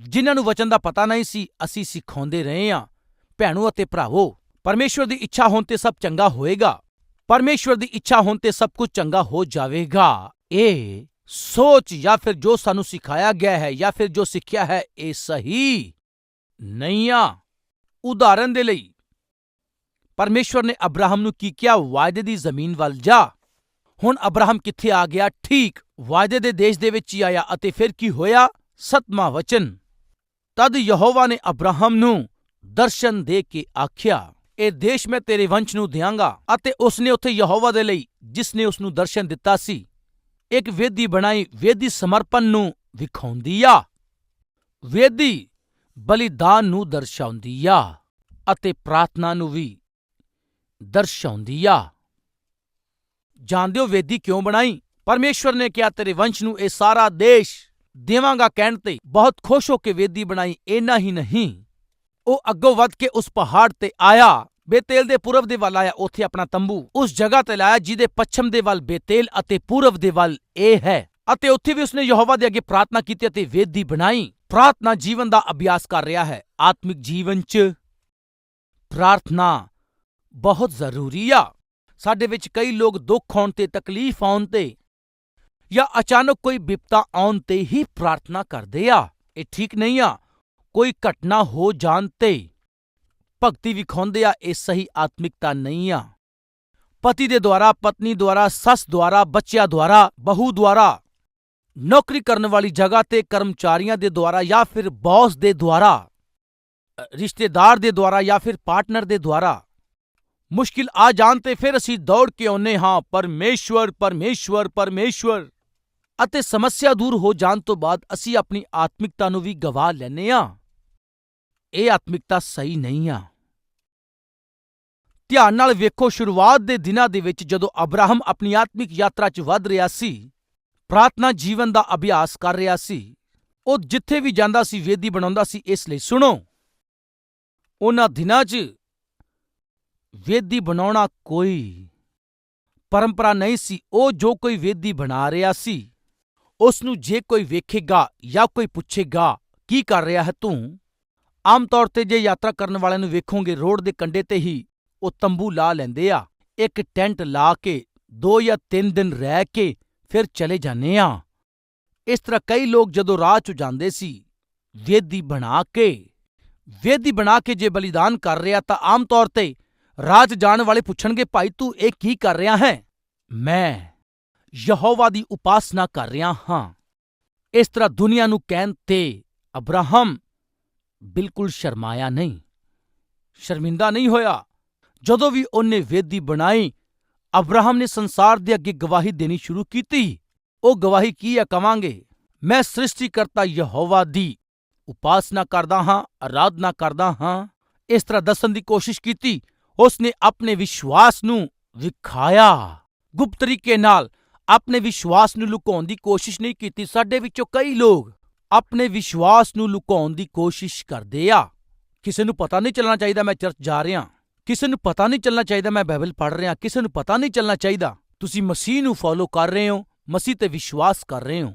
ਜਿਨ੍ਹਾਂ ਨੂੰ ਵਚਨ ਦਾ ਪਤਾ ਨਹੀਂ ਸੀ, ਅਸੀਂ ਸਿਖਾਉਂਦੇ ਰਹੇ ਹਾਂ। ਭੈਣੋ ਅਤੇ ਭਰਾਵੋ, ਪਰਮੇਸ਼ਵਰ ਦੀ ਇੱਛਾ ਹੋਣ ਤੇ ਸਭ ਚੰਗਾ ਹੋਏਗਾ। ਪਰਮੇਸ਼ਵਰ ਦੀ ਇੱਛਾ ਹੋਣ ਤੇ ਸਭ ਕੁਝ ਚੰਗਾ ਹੋ ਜਾਵੇਗਾ। ਇਹ ਸੋਚ ਜਾਂ ਫਿਰ ਜੋ ਸਾਨੂੰ ਸਿਖਾਇਆ ਗਿਆ ਹੈ ਜਾਂ ਫਿਰ ਜੋ ਸਿੱਖਿਆ ਹੈ, ਇਹ ਸਹੀ ਨਹੀਂ ਆ। ਉਦਾਹਰਨ ਦੇ ਲਈ ਪਰਮੇਸ਼ਵਰ ਨੇ ਅਬਰਾਹਮ ਨੂੰ ਕੀ ਕਿਹਾ? ਵਾਅਦੇ ਦੀ ਜ਼ਮੀਨ ਵੱਲ ਜਾ। ਹੁਣ ਅਬਰਾਹਮ ਕਿੱਥੇ ਆ ਗਿਆ? ਠੀਕ, ਵਾਅਦੇ ਦੇ ਦੇਸ਼ ਦੇ ਵਿੱਚ ਹੀ ਆਇਆ ਅਤੇ ਫਿਰ ਕੀ ਹੋਇਆ? ਸਤਮਾ ਵਚਨ। ਤਦ ਯਹੋਵਾ ਨੇ ਅਬਰਾਹਮ ਨੂੰ ਦਰਸ਼ਨ ਦੇ ਕੇ ਆਖਿਆ, ਇਹ ਦੇਸ਼ ਮੈਂ ਤੇਰੇ ਵੰਸ਼ ਨੂੰ ਦਿਆਂਗਾ ਅਤੇ ਉਸਨੇ ਉੱਥੇ ਯਹੋਵਾ ਦੇ ਲਈ ਜਿਸ ਨੇ ਉਸ ਨੂੰ ਦਰਸ਼ਨ ਦਿੱਤਾ ਸੀ, ਇੱਕ ਵੇਦੀ ਬਣਾਈ, ਵੇਦੀ ਸਮਰਪਣ ਨੂੰ ਵਿਖਾਉਂਦੀ ਆ। ਵੇਦੀ ਬਲੀਦਾਨ ਨੂੰ ਦਰਸਾਉਂਦੀ ਆ ਅਤੇ ਪ੍ਰਾਰਥਨਾ ਨੂੰ ਵੀ ਦਰਸਾਉਂਦੀ ਆ। ਜਾਣਦੇ ਹੋ ਵੇਦੀ ਕਿਉਂ ਬਣਾਈ? ਪਰਮੇਸ਼ਵਰ ਨੇ ਕਿਹਾ, ਤੇਰੇ ਵੰਸ਼ ਨੂੰ ਇਹ ਸਾਰਾ ਦੇਸ਼ ਦੇਵਾਂਗਾ ਕਹਿਣ ਤੇ ਬਹੁਤ ਖੁਸ਼ ਹੋ ਕੇ ਵੇਦੀ ਬਣਾਈ, ਇੰਨਾ ਹੀ ਨਹੀਂ। ਉਹ ਅੱਗੋਂ ਵੱਧ ਕੇ ਉਸ ਪਹਾੜ ਤੇ ਆਇਆ, ਬੇਤੇਲ ਦੇ ਪੂਰਬ ਦੇ ਵੱਲ ਆਇਆ, ਉੱਥੇ ਆਪਣਾ ਤੰਬੂ, ਉਸ ਜਗ੍ਹਾ ਤੇ ਲਾਇਆ, ਜਿਹਦੇ ਪੱਛਮ ਦੇ ਵੱਲ ਬੇਤੇਲ ਅਤੇ ਪੂਰਬ ਦੇ ਵੱਲ ਇਹ ਹੈ। ਅਤੇ ਉੱਥੇ ਵੀ ਉਸਨੇ ਯਹੋਵਾ ਦੇ ਅੱਗੇ ਪ੍ਰਾਰਥਨਾ ਕੀਤੀ ਅਤੇ ਵੇਦੀ ਬਣਾਈ। ਪ੍ਰਾਰਥਨਾ ਜੀਵਨ ਦਾ ਅਭਿਆਸ ਕਰ ਰਿਹਾ ਹੈ। ਆਤਮਿਕ ਜੀਵਨ 'ਚ ਪ੍ਰਾਰਥਨਾ ਬਹੁਤ ਜ਼ਰੂਰੀ ਆ। ਸਾਡੇ ਵਿੱਚ ਕਈ ਲੋਕ ਦੁੱਖ ਆਉਣ ਤੇ ਤਕਲੀਫ ਆਉਣ ਤੇ ਜਾਂ ਅਚਾਨਕ ਕੋਈ ਵਿਪਤਾ ਆਉਣ ਤੇ ਹੀ ਪ੍ਰਾਰਥਨਾ ਕਰਦੇ ਆ। ਇਹ ਠੀਕ ਨਹੀਂ ਆ। ਕੋਈ ਘਟਨਾ ਹੋ ਜਾਣ ਤੇ ਭਗਤੀ ਵਿਖਾਉਂਦੇ ਆ, ਇਹ ਸਹੀ ਆਤਮਿਕਤਾ ਨਹੀਂ ਆ। ਪਤੀ ਦੇ ਦੁਆਰਾ, ਪਤਨੀ ਦੁਆਰਾ, ਸੱਸ ਦੁਆਰਾ, ਬੱਚਿਆਂ ਦੁਆਰਾ, ਬਹੂ ਦੁਆਰਾ, ਨੌਕਰੀ ਕਰਨ ਵਾਲੀ ਜਗ੍ਹਾ ਤੇ ਕਰਮਚਾਰੀਆਂ ਦੇ ਦੁਆਰਾ ਜਾਂ ਫਿਰ ਬੌਸ ਦੇ ਦੁਆਰਾ ਰਿਸ਼ਤੇਦਾਰ ਦੇ ਦੁਆਰਾ ਜਾਂ ਫਿਰ ਪਾਰਟਨਰ ਦੇ ਦੁਆਰਾ ਮੁਸ਼ਕਿਲ ਆ ਜਾਣ ਤੇ ਫਿਰ ਅਸੀਂ ਦੌੜ ਕੇ ਆਉਨੇ ਹਾਂ, ਪਰਮੇਸ਼ਵਰ ਪਰਮੇਸ਼ਵਰ ਪਰਮੇਸ਼ਵਰ। ਅਤੇ ਸਮੱਸਿਆ ਦੂਰ ਹੋ ਜਾਣ ਤੋਂ ਬਾਅਦ ਅਸੀਂ ਆਪਣੀ ਆਤਮਿਕਤਾ ਨੂੰ ਵੀ ਗਵਾ ਲੈਨੇ ਆ ਇਹ ਆਤਮਿਕਤਾ ਸਹੀ ਨਹੀਂ ਆ। ਧਿਆਨ ਨਾਲ ਵੇਖੋ, ਸ਼ੁਰੂਆਤ ਦੇ ਦਿਨਾਂ ਦੇ ਵਿੱਚ ਜਦੋਂ ਅਬਰਾਹਮ ਆਪਣੀ ਆਤਮਿਕ ਯਾਤਰਾ 'ਚ ਵੱਧ ਰਿਹਾ ਸੀ, ਪ੍ਰਾਰਥਨਾ ਜੀਵਨ ਦਾ ਅਭਿਆਸ ਕਰ ਰਿਹਾ ਸੀ, ਉਹ ਜਿੱਥੇ ਵੀ ਜਾਂਦਾ ਸੀ, ਵੇਦੀ ਬਣਾਉਂਦਾ ਸੀ, ਇਸ ਲਈ ਸੁਣੋ। ਉਹਨਾਂ ਦਿਨਾਂ 'ਚ ਵੇਦੀ ਬਣਾਉਣਾ ਕੋਈ ਪਰੰਪਰਾ ਨਹੀਂ ਸੀ। ਉਹ ਜੋ ਕੋਈ ਵੇਦੀ ਬਣਾ ਰਿਹਾ ਸੀ ਉਸ ਨੂੰ ਜੇ ਕੋਈ ਵੇਖੇਗਾ ਜਾਂ ਕੋਈ ਪੁੱਛੇਗਾ, ਕੀ ਕਰ ਰਿਹਾ ਹੈ ਤੂੰ? ਆਮ ਤੌਰ ਤੇ ਜੇ ਯਾਤਰਾ ਕਰਨ ਵਾਲਿਆਂ ਨੂੰ ਵੇਖੋਗੇ, ਰੋਡ ਦੇ ਕੰਢੇ ਤੇ ਹੀ ਉਹ ਤੰਬੂ ਲਾ ਲੈਂਦੇ ਆ। ਇੱਕ ਟੈਂਟ ਲਾ ਕੇ, ਦੋ ਜਾਂ ਤਿੰਨ ਦਿਨ ਰਹਿ ਕੇ ਫਿਰ ਚਲੇ ਜਾਂਦੇ ਆ। ਇਸ ਤਰ੍ਹਾਂ ਕਈ ਲੋਕ ਜਦੋਂ ਰਾਹ 'ਚ ਜਾਂਦੇ ਸੀ, ਵੇਦੀ ਬਣਾ ਕੇ, ਵੇਦੀ ਬਣਾ ਕੇ ਜੇ ਬਲੀਦਾਨ ਕਰ ਰਿਹਾ ਤਾਂ ਆਮ ਤੌਰ ਤੇ ਰਾਹ 'ਚ ਜਾਣ ਵਾਲੇ ਪੁੱਛਣਗੇ, ਭਾਈ, ਤੂੰ ਇਹ ਕੀ ਕਰ ਰਿਹਾ ਹੈ? ਮੈਂ ਯਹੋਵਾ ਦੀ ਉਪਾਸਨਾ ਕਰ ਰਿਹਾ ਹਾਂ। ਇਸ ਤਰ੍ਹਾਂ ਦੁਨੀਆ ਨੂੰ ਕਹਿਣ ਤੇ ਅਬਰਾਹਮ ਬਿਲਕੁਲ ਸ਼ਰਮਾਇਆ ਨਹੀਂ, ਸ਼ਰਮਿੰਦਾ ਨਹੀਂ ਹੋਇਆ। ਜਦੋਂ ਵੀ ਉਹਨੇ ਵੇਦੀ ਬਣਾਈ, ਅਬਰਾਹਮ ਨੇ ਸੰਸਾਰ ਦੇ ਅੱਗੇ ਗਵਾਹੀ ਦੇਣੀ ਸ਼ੁਰੂ ਕੀਤੀ। ਉਹ ਗਵਾਹੀ ਕੀ ਹੈ ਕਵਾਂਗੇ? ਮੈਂ ਸ੍ਰਿਸ਼ਟੀਕਰਤਾ ਯਹੋਵਾ ਦੀ ਉਪਾਸਨਾ ਕਰਦਾ ਹਾਂ ਆਰਾਧਨਾ ਕਰਦਾ ਹਾਂ। ਇਸ ਤਰ੍ਹਾਂ ਦੱਸਣ ਦੀ ਕੋਸ਼ਿਸ਼ ਕੀਤੀ। ਉਸਨੇ ਆਪਣੇ ਵਿਸ਼ਵਾਸ ਨੂੰ ਵਿਖਾਇਆ। ਗੁਪਤ ਤਰੀਕੇ ਨਾਲ ਆਪਣੇ ਵਿਸ਼ਵਾਸ ਨੂੰ ਲੁਕਾਉਣ ਦੀ ਕੋਸ਼ਿਸ਼ ਨਹੀਂ ਕੀਤੀ। ਸਾਡੇ ਵਿੱਚੋਂ ਕਈ ਲੋਕ ਆਪਣੇ ਵਿਸ਼ਵਾਸ ਨੂੰ ਲੁਕਾਉਣ ਦੀ ਕੋਸ਼ਿਸ਼ ਕਰਦੇ ਆ। ਕਿਸੇ ਨੂੰ ਪਤਾ ਨਹੀਂ ਚੱਲਣਾ ਚਾਹੀਦਾ, ਮੈਂ ਚਰਚ ਜਾ ਰਿਹਾ। ਕਿਸੇ ਨੂੰ ਪਤਾ ਨਹੀਂ ਚੱਲਣਾ ਚਾਹੀਦਾ, ਮੈਂ ਬਾਈਬਲ ਪੜ੍ਹ ਰਿਹਾ। ਕਿਸੇ ਨੂੰ ਪਤਾ ਨਹੀਂ ਚੱਲਣਾ ਚਾਹੀਦਾ, ਤੁਸੀਂ ਮਸੀਹ ਨੂੰ ਫੋਲੋ ਕਰ ਰਹੇ ਹੋ, ਮਸੀਹ ਤੇ ਵਿਸ਼ਵਾਸ ਕਰ ਰਹੇ ਹੋ।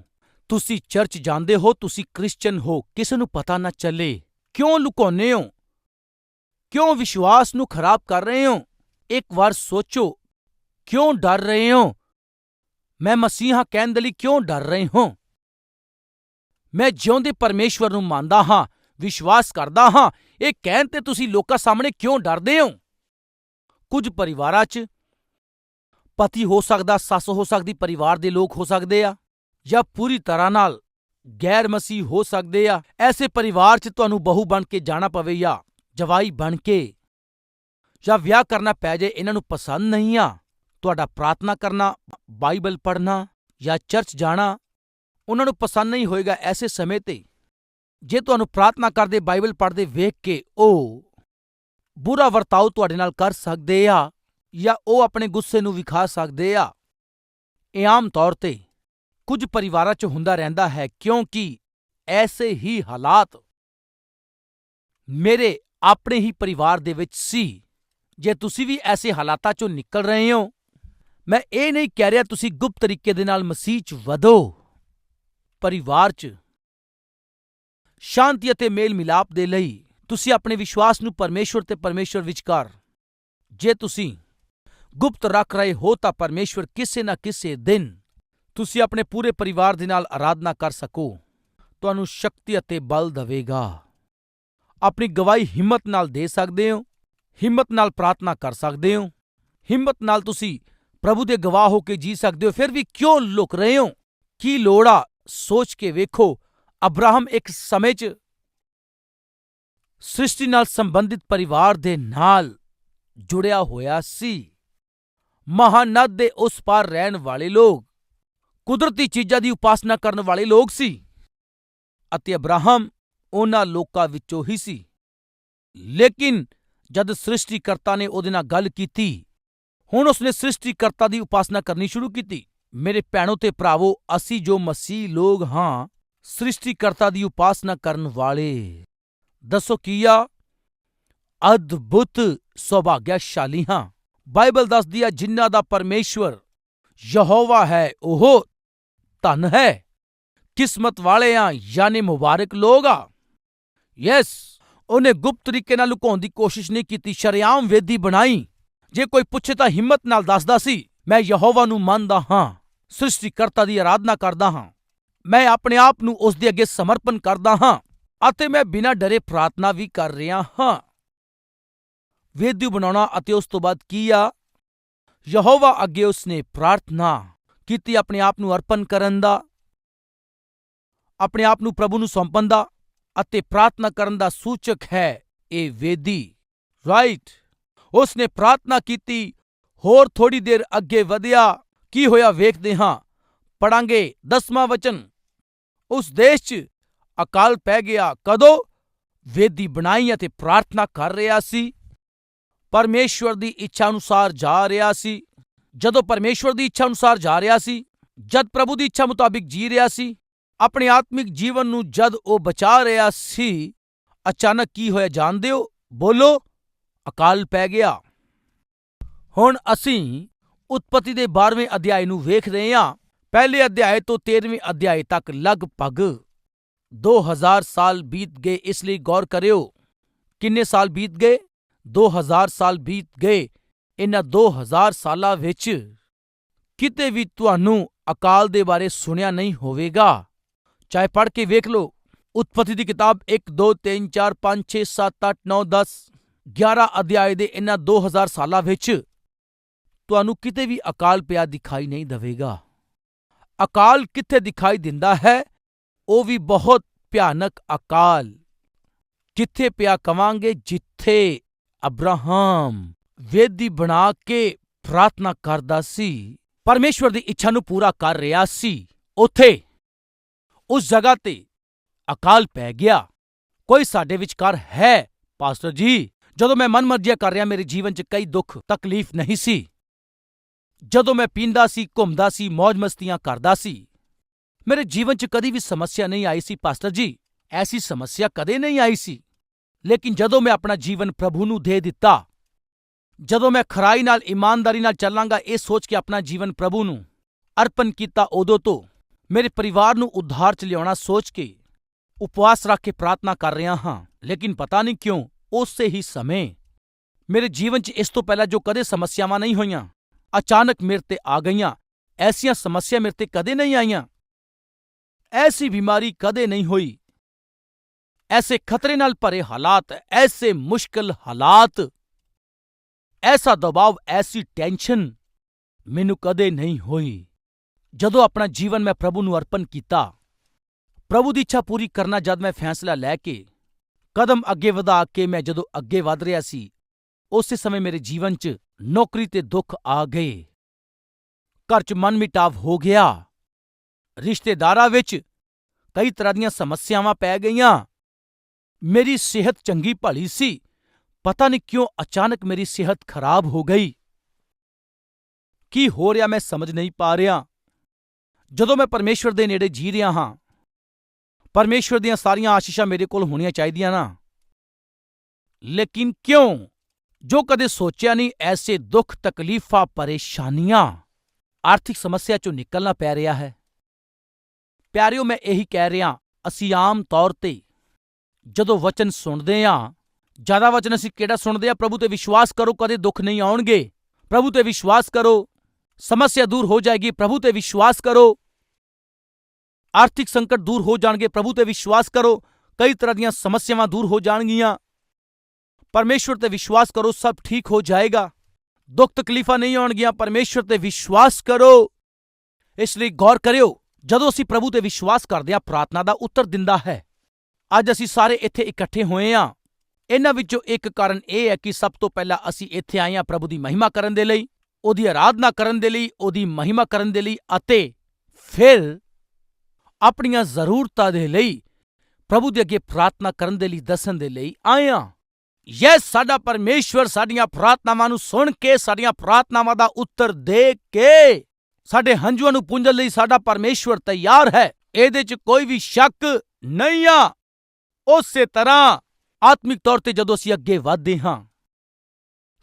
ਤੁਸੀਂ ਚਰਚ ਜਾਂਦੇ ਹੋ, ਤੁਸੀਂ ਕ੍ਰਿਸਚੀਅਨ ਹੋ, ਕਿਸੇ ਨੂੰ ਪਤਾ ਨਾ ਚੱਲੇ। ਕਿਉਂ ਲੁਕਾਉਂਦੇ ਹੋ? ਕਿਉਂ ਵਿਸ਼ਵਾਸ ਨੂੰ ਖਰਾਬ ਕਰ ਰਹੇ ਹੋ? ਇੱਕ ਵਾਰ ਸੋਚੋ, ਕਿਉਂ ਡਰ ਰਹੇ ਹੋ? ਮੈਂ ਮਸੀਹਾ ਕਹਿਣ ਦੇ ਲਈ ਕਿਉਂ ਡਰ ਰਹੇ ਹਾਂ? ਮੈਂ ਜਿਉਂਦੇ ਪਰਮੇਸ਼ਵਰ ਨੂੰ ਮੰਨਦਾ ਹਾਂ, ਵਿਸ਼ਵਾਸ ਕਰਦਾ ਹਾਂ, ਇਹ ਕਹਿਣ ਤੇ ਤੁਸੀਂ ਲੋਕਾਂ ਸਾਹਮਣੇ ਕਿਉਂ ਡਰਦੇ ਹੋ? ਕੁਝ ਪਰਿਵਾਰਾਂ 'ਚ ਪਤੀ ਹੋ ਸਕਦਾ, ਸੱਸ ਹੋ ਸਕਦੀ, ਪਰਿਵਾਰ ਦੇ ਲੋਕ ਹੋ ਸਕਦੇ ਆ, ਜਾਂ ਪੂਰੀ ਤਰ੍ਹਾਂ ਨਾਲ ਗੈਰ ਮਸੀਹ ਹੋ ਸਕਦੇ ਆ। ਐਸੇ ਪਰਿਵਾਰ 'ਚ ਤੁਹਾਨੂੰ ਬਹੂ ਬਣ ਕੇ ਜਾਣਾ ਪਵੇ ਜਾਂ ਜਵਾਈ ਬਣ ਕੇ ਜਾਂ ਵਿਆਹ ਕਰਨਾ ਪੈ ਜਾਏ ਇਹਨਾਂ ਨੂੰ ਪਸੰਦ ਨਹੀਂ ਆ, ਤੁਹਾਡਾ ਪ੍ਰਾਰਥਨਾ ਕਰਨਾ, ਬਾਈਬਲ ਪੜ੍ਹਨਾ ਜਾਂ ਚਰਚ ਜਾਣਾ, ਉਹਨਾਂ ਨੂੰ ਪਸੰਦ ਨਹੀਂ ਹੋਏਗਾ ਐਸੇ ਸਮੇਂ ਤੇ। ਜੇ ਤੁਹਾਨੂੰ ਪ੍ਰਾਰਥਨਾ ਕਰਦੇ, ਬਾਈਬਲ ਪੜ੍ਹਦੇ ਵੇਖ ਕੇ ਉਹ ਬੁਰਾ ਵਰਤਾਓ ਤੁਹਾਡੇ ਨਾਲ ਕਰ ਸਕਦੇ ਆ ਜਾਂ ਉਹ ਆਪਣੇ ਗੁੱਸੇ ਨੂੰ ਵਿਖਾ ਸਕਦੇ ਆ। ਇਹ ਆਮ ਤੌਰ ਤੇ ਕੁਝ ਪਰਿਵਾਰਾਂ 'ਚ ਹੁੰਦਾ ਰਹਿੰਦਾ ਹੈ, ਕਿਉਂਕਿ ਐਸੇ ਹੀ ਹਾਲਾਤ ਮੇਰੇ ਆਪਣੇ ਹੀ ਪਰਿਵਾਰ ਦੇ ਵਿੱਚ ਸੀ। ਜੇ ਤੁਸੀਂ ਵੀ ਐਸੇ ਹਾਲਾਤਾਂ 'ਚੋਂ ਨਿਕਲ ਰਹੇ ਹੋ, ਮੈਂ ਇਹ ਨਹੀਂ ਕਹਿ ਰਿਹਾ ਤੁਸੀਂ ਗੁਪਤ ਤਰੀਕੇ ਦੇ ਨਾਲ ਮਸੀਹ 'ਚ ਵਧੋ। ਪਰਿਵਾਰ 'ਚ ਸ਼ਾਂਤੀ ਅਤੇ ਮੇਲ ਮਿਲਾਪ ਦੇ ਲਈ ਤੁਸੀਂ ਆਪਣੇ ਵਿਸ਼ਵਾਸ ਨੂੰ ਪਰਮੇਸ਼ਵਰ ਤੇ ਪਰਮੇਸ਼ਵਰ ਵਿਚਕਾਰ, ਜੇ ਤੁਸੀਂ ਗੁਪਤ ਰੱਖ ਰਹੇ ਹੋ ਤਾਂ ਪਰਮੇਸ਼ਵਰ ਕਿਸੇ ਨਾ ਕਿਸੇ ਦਿਨ ਤੁਸੀਂ ਆਪਣੇ ਪੂਰੇ ਪਰਿਵਾਰ ਦੇ ਨਾਲ ਆਰਾਧਨਾ ਕਰ ਸਕੋ। ਤੁਹਾਨੂੰ ਸ਼ਕਤੀ ਅਤੇ ਬਲ ਦੇਵੇਗਾ। ਆਪਣੀ ਗਵਾਹੀ ਹਿੰਮਤ ਨਾਲ ਦੇ ਸਕਦੇ ਹੋ, ਹਿੰਮਤ ਨਾਲ ਪ੍ਰਾਰਥਨਾ ਕਰ ਸਕਦੇ ਹੋ, ਹਿੰਮਤ ਨਾਲ ਤੁਸੀਂ ਪ੍ਰਭੂ ਦੇ ਗਵਾਹ ਹੋ ਕੇ ਜੀ ਸਕਦੇ ਹੋ, ਫਿਰ ਵੀ ਕਿਉਂ ਲੁਕ ਰਹੇ ਹੋ? ਕੀ ਲੋੜ ਆ? ਸੋਚ ਕੇ ਵੇਖੋ, ਅਬਰਾਹਮ ਇੱਕ ਸਮੇਂ 'ਚ ਸ੍ਰਿਸ਼ਟੀ ਨਾਲ ਸੰਬੰਧਿਤ ਪਰਿਵਾਰ ਦੇ ਨਾਲ ਜੁੜਿਆ ਹੋਇਆ ਸੀ। ਮਹਾਨਦ ਦੇ ਉਸ ਪਾਰ ਰਹਿਣ ਵਾਲੇ ਲੋਕ, ਕੁਦਰਤੀ ਚੀਜ਼ਾਂ ਦੀ ਉਪਾਸਨਾ ਕਰਨ ਵਾਲੇ ਲੋਕ ਸੀ। ਅਤੇ ਅਬਰਾਹਮ ਉਹਨਾਂ ਲੋਕਾਂ ਵਿੱਚੋਂ ਹੀ ਸੀ। ਲੇਕਿਨ ਜਦ ਸ੍ਰਿਸ਼ਟੀਕਰਤਾ ਨੇ ਉਹਦੇ ਨਾਲ ਗੱਲ ਕੀਤੀ, ਹੁਣ ਉਸਨੇ ਸ੍ਰਿਸ਼ਟੀਕਰਤਾ ਦੀ ਉਪਾਸਨਾ ਕਰਨੀ ਸ਼ੁਰੂ ਕੀਤੀ। ਮੇਰੇ ਭੈਣੋ ਤੇ ਭਰਾਵੋ, ਅਸੀਂ ਜੋ ਮਸੀਹ ਲੋਕ ਹਾਂ, ਸ੍ਰਿਸ਼ਟੀਕਰਤਾ ਦੀ ਉਪਾਸਨਾ ਕਰਨ ਵਾਲੇ। ਦੱਸੋ ਕੀ ਆ? ਅਦਭੁਤ ਸੁਭਾਗਿਆਸ਼ਾਲੀ ਹਾਂ। ਬਾਈਬਲ ਦੱਸਦੀ ਆ, ਜਿਨ੍ਹਾਂ ਦਾ ਪਰਮੇਸ਼ਵਰ ਯਹੋਵਾ ਹੈ, ਉਹ ਧਨ ਹੈ। ਕਿਸਮਤ ਵਾਲੇ ਆ ਯਾਨੀ ਮੁਬਾਰਕ ਲੋਗ ਆ। ਯੈਸ ਉਹਨੇ ਗੁਪਤ ਤਰੀਕੇ ਨਾਲ ਲੁਕਾਉਣ ਦੀ ਕੋਸ਼ਿਸ਼ ਨਹੀਂ ਕੀਤੀ, ਸ਼ਰੇਆਮ ਵੇਦੀ ਬਣਾਈ। ਜੇ ਕੋਈ ਪੁੱਛੇ ਤਾਂ ਹਿੰਮਤ ਨਾਲ ਦੱਸਦਾ ਸੀ, ਮੈਂ ਯਹੋਵਾ ਨੂੰ ਮੰਨਦਾ ਹਾਂ, ਸ੍ਰਿਸ਼ਟੀਕਰਤਾ ਦੀ ਆਰਾਧਨਾ ਕਰਦਾ ਹਾਂ। ਮੈਂ ਆਪਣੇ ਆਪ ਨੂੰ ਉਸ ਦੇ ਅੱਗੇ ਸਮਰਪਣ ਕਰਦਾ ਹਾਂ ਅਤੇ ਮੈਂ ਬਿਨਾਂ ਡਰੇ ਪ੍ਰਾਰਥਨਾ ਵੀ ਕਰ ਰਿਹਾ ਹਾਂ। ਵੇਦੀ ਬਣਾਉਣਾ ਅਤੇ ਉਸ ਤੋਂ ਬਾਅਦ ਕੀ ਆ? ਯਹੋਵਾ ਅੱਗੇ ਉਸਨੇ ਪ੍ਰਾਰਥਨਾ ਕੀਤੀ, ਆਪਣੇ ਆਪ ਨੂੰ ਅਰਪਣ ਕਰਨ ਦਾ, ਆਪਣੇ ਆਪ ਨੂੰ ਪ੍ਰਭੂ ਨੂੰ ਸੌਂਪਣ ਦਾ ਅਤੇ ਪ੍ਰਾਰਥਨਾ ਕਰਨ ਦਾ ਸੂਚਕ ਹੈ, ਇਹ ਵੇਦੀ। ਰਾਈਟ ਉਸ ਨੇ ਪ੍ਰਾਰਥਨਾ ਕੀਤੀ, ਹੋਰ ਥੋੜੀ ਦੇਰ ਅੱਗੇ ਵਧਿਆ, ਕੀ ਹੋਇਆ ਵੇਖਦੇ ਹਾਂ। ਪੜਾਂਗੇ ਦਸਵਾਂ ਵਚਨ। ਉਸ ਦੇਸ਼ 'ਚ ਅਕਾਲ ਪੈ ਗਿਆ। ਕਦੋਂ? ਵੇਦੀ ਬਣਾਈ ਅਤੇ ਪ੍ਰਾਰਥਨਾ ਕਰ ਰਿਹਾ ਸੀ। ਪਰਮੇਸ਼ਵਰ ਦੀ ਇੱਛਾ ਅਨੁਸਾਰ ਜਾ ਰਿਹਾ ਸੀ। ਜਦੋਂ ਪਰਮੇਸ਼ਵਰ ਦੀ ਇੱਛਾ ਅਨੁਸਾਰ ਜਾ ਰਿਹਾ ਸੀ, ਜਦ ਪ੍ਰਭੂ ਦੀ ਇੱਛਾ ਮੁਤਾਬਿਕ ਜੀ ਰਿਹਾ ਸੀ ਆਪਣੇ ਆਤਮਿਕ ਜੀਵਨ ਨੂੰ ਜਦ ਉਹ ਬਚਾ ਰਿਹਾ ਸੀ, ਅਚਾਨਕ ਕੀ ਹੋਇਆ ਜਾਣਦੇ ਹੋ? ਬੋਲੋ, ਅਕਾਲ ਪੈ ਗਿਆ। ਹੁਣ ਅਸੀਂ ਉਤਪਤੀ ਦੇ 12ਵੇਂ ਅਧਿਆਏ ਨੂੰ ਵੇਖ ਰਹੇ ਹਾਂ। ਪਹਿਲੇ ਅਧਿਆਏ ਤੋਂ 13ਵੇਂ ਅਧਿਆਏ ਤੱਕ ਲਗਭਗ 2000 ਸਾਲ ਬੀਤ ਗਏ, ਇਸ ਲਈ ਗੌਰ ਕਰਿਓ। ਕਿੰਨੇ ਸਾਲ ਬੀਤ ਗਏ? 2000 ਸਾਲ ਬੀਤ ਗਏ। ਇਨ੍ਹਾਂ 2000 ਸਾਲਾਂ ਵਿੱਚ ਕਿਤੇ ਵੀ ਤੁਹਾਨੂੰ ਅਕਾਲ ਦੇ ਬਾਰੇ ਸੁਣਿਆ ਨਹੀਂ ਹੋਵੇਗਾ। ਚਾਹੇ ਪੜ੍ਹ ਕੇ ਵੇਖ ਲਓ। ਉਤਪਤੀ ਦੀ ਕਿਤਾਬ 1 2 3 4 5 6 7 8 9 10 11 ਅਧਿਆਏ ਦੇ ਇਨ੍ਹਾਂ 2000 ਸਾਲਾਂ ਵਿੱਚ ਤੁਹਾਨੂੰ ਕਿਤੇ ਵੀ ਅਕਾਲ ਪਿਆ ਦਿਖਾਈ ਨਹੀਂ ਦੇਵੇਗਾ। ਅਕਾਲ ਕਿੱਥੇ ਦਿਖਾਈ ਦਿੰਦਾ ਹੈ? ਉਹ ਵੀ ਬਹੁਤ ਭਿਆਨਕ ਅਕਾਲ। ਜਿੱਥੇ ਪਿਆ ਕਵਾਂਗੇ, ਜਿੱਥੇ ਅਬਰਾਹਮ ਵੇਦੀ ਬਣਾ ਕੇ ਪ੍ਰਾਰਥਨਾ ਕਰਦਾ ਸੀ, ਪਰਮੇਸ਼ਵਰ ਦੀ ਇੱਛਾ ਨੂੰ ਪੂਰਾ ਕਰ ਰਿਹਾ ਸੀ, ਉਥੇ ਉਸ ਜਗ੍ਹਾ ਤੇ ਅਕਾਲ ਪੈ ਗਿਆ। ਕੋਈ ਸਾਡੇ ਵਿਚਕਾਰ ਹੈ, ਪਾਸਟਰ ਜੀ? ਜਦੋਂ ਮੈਂ ਮਨਮਰਜ਼ੀਆਂ ਕਰ ਰਿਹਾ, ਮੇਰੇ ਜੀਵਨ 'ਚ ਕਈ ਦੁੱਖ, ਤਕਲੀਫ ਨਹੀਂ ਸੀ। ਜਦੋਂ ਮੈਂ ਪੀਂਦਾ ਸੀ, ਘੁੰਮਦਾ ਸੀ ਮौज ਮਸਤੀਆਂ ਕਰਦਾ ਸੀ, ਮੇਰੇ ਜੀਵਨ 'ਚ ਕਦੀ ਵੀ ਸਮੱਸਿਆ ਨਹੀਂ ਆਈ ਸੀ, ਪਾਸਟਰ ਜੀ। ਐਸੀ ਸਮੱਸਿਆ ਕਦੇ ਨਹੀਂ ਆਈ ਸੀ। ਲੇਕਿਨ ਜਦੋਂ ਮੈਂ ਆਪਣਾ ਜੀਵਨ ਪ੍ਰਭੂ ਨੂੰ ਦੇ ਦਿੱਤਾ, ਜਦੋਂ ਮੈਂ ਖਰਾਈ ਨਾਲ, ਇਮਾਨਦਾਰੀ ਨਾਲ ਚੱਲਾਂਗਾ, ਇਹ ਸੋਚ ਕੇ ਆਪਣਾ ਜੀਵਨ ਪ੍ਰਭੂ ਨੂੰ ਅਰਪਣ ਕੀਤਾ, ਉਦੋਂ ਤੋਂ ਮੇਰੇ ਪਰਿਵਾਰ ਨੂੰ ਉਧਾਰ 'ਚ ਲਿਆਉਣਾ ਸੋਚ ਕੇ ਉਪਵਾਸ ਰੱਖ ਕੇ ਪ੍ਰਾਰਥਨਾ ਕਰ ਰਿਹਾ ਹਾਂ, ਲੇਕਿਨ ਪਤਾ ਨਹੀਂ ਕਿਉਂ ਉਸੇ ਹੀ ਸਮੇਂ ਮੇਰੇ ਜੀਵਨ 'ਚ ਇਸ ਤੋਂ ਪਹਿਲਾਂ ਜੋ ਕਦੇ ਸਮੱਸਿਆਵਾਂ ਨਹੀਂ ਹੋਈਆਂ, ਅਚਾਨਕ ਮੇਰੇ ਤੇ ਆ ਗਈਆਂ, ਐਸੀਆਂ ਸਮੱਸਿਆ ਮੇਰੇ ਤੇ ਕਦੇ ਨਹੀਂ ਆਈਆਂ। ਐਸੀ ਬਿਮਾਰੀ ਕਦੇ ਨਹੀਂ ਹੋਈ। ਐਸੇ ਖਤਰੇ ਨਾਲ ਭਰੇ ਹਾਲਾਤ, ਐਸੇ ਮੁਸ਼ਕਲ ਹਾਲਾਤ, ਐਸਾ ਦਬਾਅ, ਐਸੀ ਟੈਨਸ਼ਨ ਮੈਨੂੰ ਕਦੇ ਨਹੀਂ ਹੋਈ। ਜਦੋਂ ਆਪਣਾ ਜੀਵਨ ਮੈਂ ਪ੍ਰਭੂ ਨੂੰ ਅਰਪਣ ਕੀਤਾ, ਪ੍ਰਭੂ ਦੀ ਇੱਛਾ ਪੂਰੀ ਕਰਨਾ ਜਦ ਮੈਂ ਫੈਸਲਾ ਲੈ ਕੇ ਕਦਮ ਅੱਗੇ ਵਧਾ ਕੇ ਮੈਂ ਜਦੋਂ ਅੱਗੇ ਵਧ ਰਿਹਾ ਸੀ, ਉਸੇ ਸਮੇਂ ਮੇਰੇ ਜੀਵਨ 'ਚ ਨੌਕਰੀ ਤੇ ਦੁੱਖ ਆ ਗਏ। ਘਰ 'ਚ ਮਨਮਿਟਾਵ ਹੋ ਗਿਆ। ਰਿਸ਼ਤੇਦਾਰਾਂ ਵਿੱਚ ਕਈ ਤਰ੍ਹਾਂ ਦੀਆਂ ਸਮੱਸਿਆਵਾਂ ਪੈ ਗਈਆਂ। ਮੇਰੀ ਸਿਹਤ ਚੰਗੀ ਭਲੀ ਸੀ। ਪਤਾ ਨਹੀਂ ਕਿਉਂ ਅਚਾਨਕ ਮੇਰੀ ਸਿਹਤ ਖਰਾਬ ਹੋ ਗਈ। ਕੀ ਹੋ ਰਿਹਾ ਮੈਂ ਸਮਝ ਨਹੀਂ ਪਾ ਰਿਹਾ। ਜਦੋਂ ਮੈਂ ਪਰਮੇਸ਼ਵਰ ਦੇ ਨੇੜੇ ਜੀ ਰਿਹਾ ਹਾਂ, ਪਰਮੇਸ਼ਵਰ ਦੀਆਂ ਸਾਰੀਆਂ ਆਸ਼ੀਸ਼ਾਂ ਮੇਰੇ ਕੋਲ ਹੋਣੀਆਂ ਚਾਹੀਦੀਆਂ ਨਾ। ਲੇਕਿਨ ਕਿਉਂ? ਜੋ ਕਦੇ ਸੋਚਿਆ ਨਹੀਂ, ਐਸੇ ਦੁੱਖ, ਤਕਲੀਫਾਂ, ਪਰੇਸ਼ਾਨੀਆਂ, ਆਰਥਿਕ ਸਮੱਸਿਆ ਚੋਂ ਨਿਕਲਣਾ ਪੈ ਰਿਹਾ ਹੈ। ਪਿਆਰਿਓ, ਮੈਂ ਇਹੀ ਕਹਿ ਰਿਹਾ, ਅਸੀਂ ਆਮ ਤੌਰ ਤੇ ਜਦੋਂ ਵਚਨ ਸੁਣਦੇ ਆ ਜ਼ਿਆਦਾ ਵਚਨ ਅਸੀਂ ਕਿਹੜਾ ਸੁਣਦੇ ਆ ਪ੍ਰਭੂ ਤੇ ਵਿਸ਼ਵਾਸ ਕਰੋ, ਕਦੇ ਦੁੱਖ ਨਹੀਂ ਆਉਣਗੇ। ਪ੍ਰਭੂ ਤੇ ਵਿਸ਼ਵਾਸ ਕਰੋ, ਸਮੱਸਿਆ ਦੂਰ ਹੋ ਜਾਏਗੀ। ਪ੍ਰਭੂ ਤੇ ਵਿਸ਼ਵਾਸ ਕਰੋ ਆਰਥਿਕ ਸੰਕਟ ਦੂਰ ਹੋ ਜਾਣਗੇ, ਪ੍ਰਭੂ ਤੇ ਵਿਸ਼ਵਾਸ ਕਰੋ। ਕਈ ਤਰ੍ਹਾਂ ਦੀਆਂ ਸਮੱਸਿਆਵਾਂ ਦੂਰ ਹੋ ਜਾਣਗੀਆਂ। ਪਰਮੇਸ਼ਵਰ ਤੇ ਵਿਸ਼ਵਾਸ ਕਰੋ, ਸਭ ਠੀਕ ਹੋ ਜਾਏਗਾ। ਦੁੱਖ ਤਕਲੀਫਾਂ ਨਹੀਂ ਆਉਣਗੀਆਂ, ਪਰਮੇਸ਼ਵਰ ਤੇ ਵਿਸ਼ਵਾਸ ਕਰੋ। ਇਸ ਲਈ ਗੌਰ ਕਰਿਓ, ਜਦੋਂ ਅਸੀਂ ਪ੍ਰਭੂ ਤੇ ਵਿਸ਼ਵਾਸ ਕਰਦੇ ਹਾਂ, ਪ੍ਰਾਰਥਨਾ ਦਾ ਉੱਤਰ ਦਿੰਦਾ ਹੈ। ਅੱਜ ਅਸੀਂ ਸਾਰੇ ਇੱਥੇ ਇਕੱਠੇ ਹੋਏ ਹਾਂ। ਇਹਨਾਂ ਵਿੱਚੋਂ ਇੱਕ ਕਾਰਨ ਇਹ ਹੈ ਕਿ ਸਭ ਤੋਂ ਪਹਿਲਾਂ ਅਸੀਂ ਇੱਥੇ ਆਏ ਹਾਂ ਪ੍ਰਭੂ ਦੀ ਮਹਿਮਾ ਕਰਨ ਦੇ ਲਈ, ਉਹਦੀ ਆਰਾਧਨਾ ਕਰਨ ਦੇ ਲਈ, ਉਹਦੀ ਮਹਿਮਾ ਕਰਨ ਦੇ ਲਈ ਅਤੇ ਫਿਰ ਆਪਣੀਆਂ ਜ਼ਰੂਰਤਾਂ ਦੇ ਲਈ, ਪ੍ਰਭੂ ਦੇ ਅੱਗੇ ਪ੍ਰਾਰਥਨਾ ਕਰਨ ਦੇ ਲਈ, ਦੱਸਣ ਦੇ ਲਈ ਆਏ ਹਾਂ। ਯੈਸ, ਸਾਡਾ ਪਰਮੇਸ਼ਵਰ ਸਾਡੀਆਂ ਪ੍ਰਾਰਥਨਾਵਾਂ ਨੂੰ ਸੁਣ ਕੇ, ਸਾਡੀਆਂ ਪ੍ਰਾਰਥਨਾਵਾਂ ਦਾ ਉੱਤਰ ਦੇ ਕੇ, ਸਾਡੇ ਹੰਝੂਆਂ ਨੂੰ ਪੁੰਜਣ ਲਈ ਸਾਡਾ ਪਰਮੇਸ਼ਵਰ ਤਿਆਰ ਹੈ। ਇਹਦੇ 'ਚ ਕੋਈ ਵੀ ਸ਼ੱਕ ਨਹੀਂ ਆ। ਉਸੇ ਤਰ੍ਹਾਂ ਆਤਮਿਕ ਤੌਰ ਤੇ ਜਦੋਂ ਅਸੀਂ ਅੱਗੇ ਵਧਦੇ ਹਾਂ,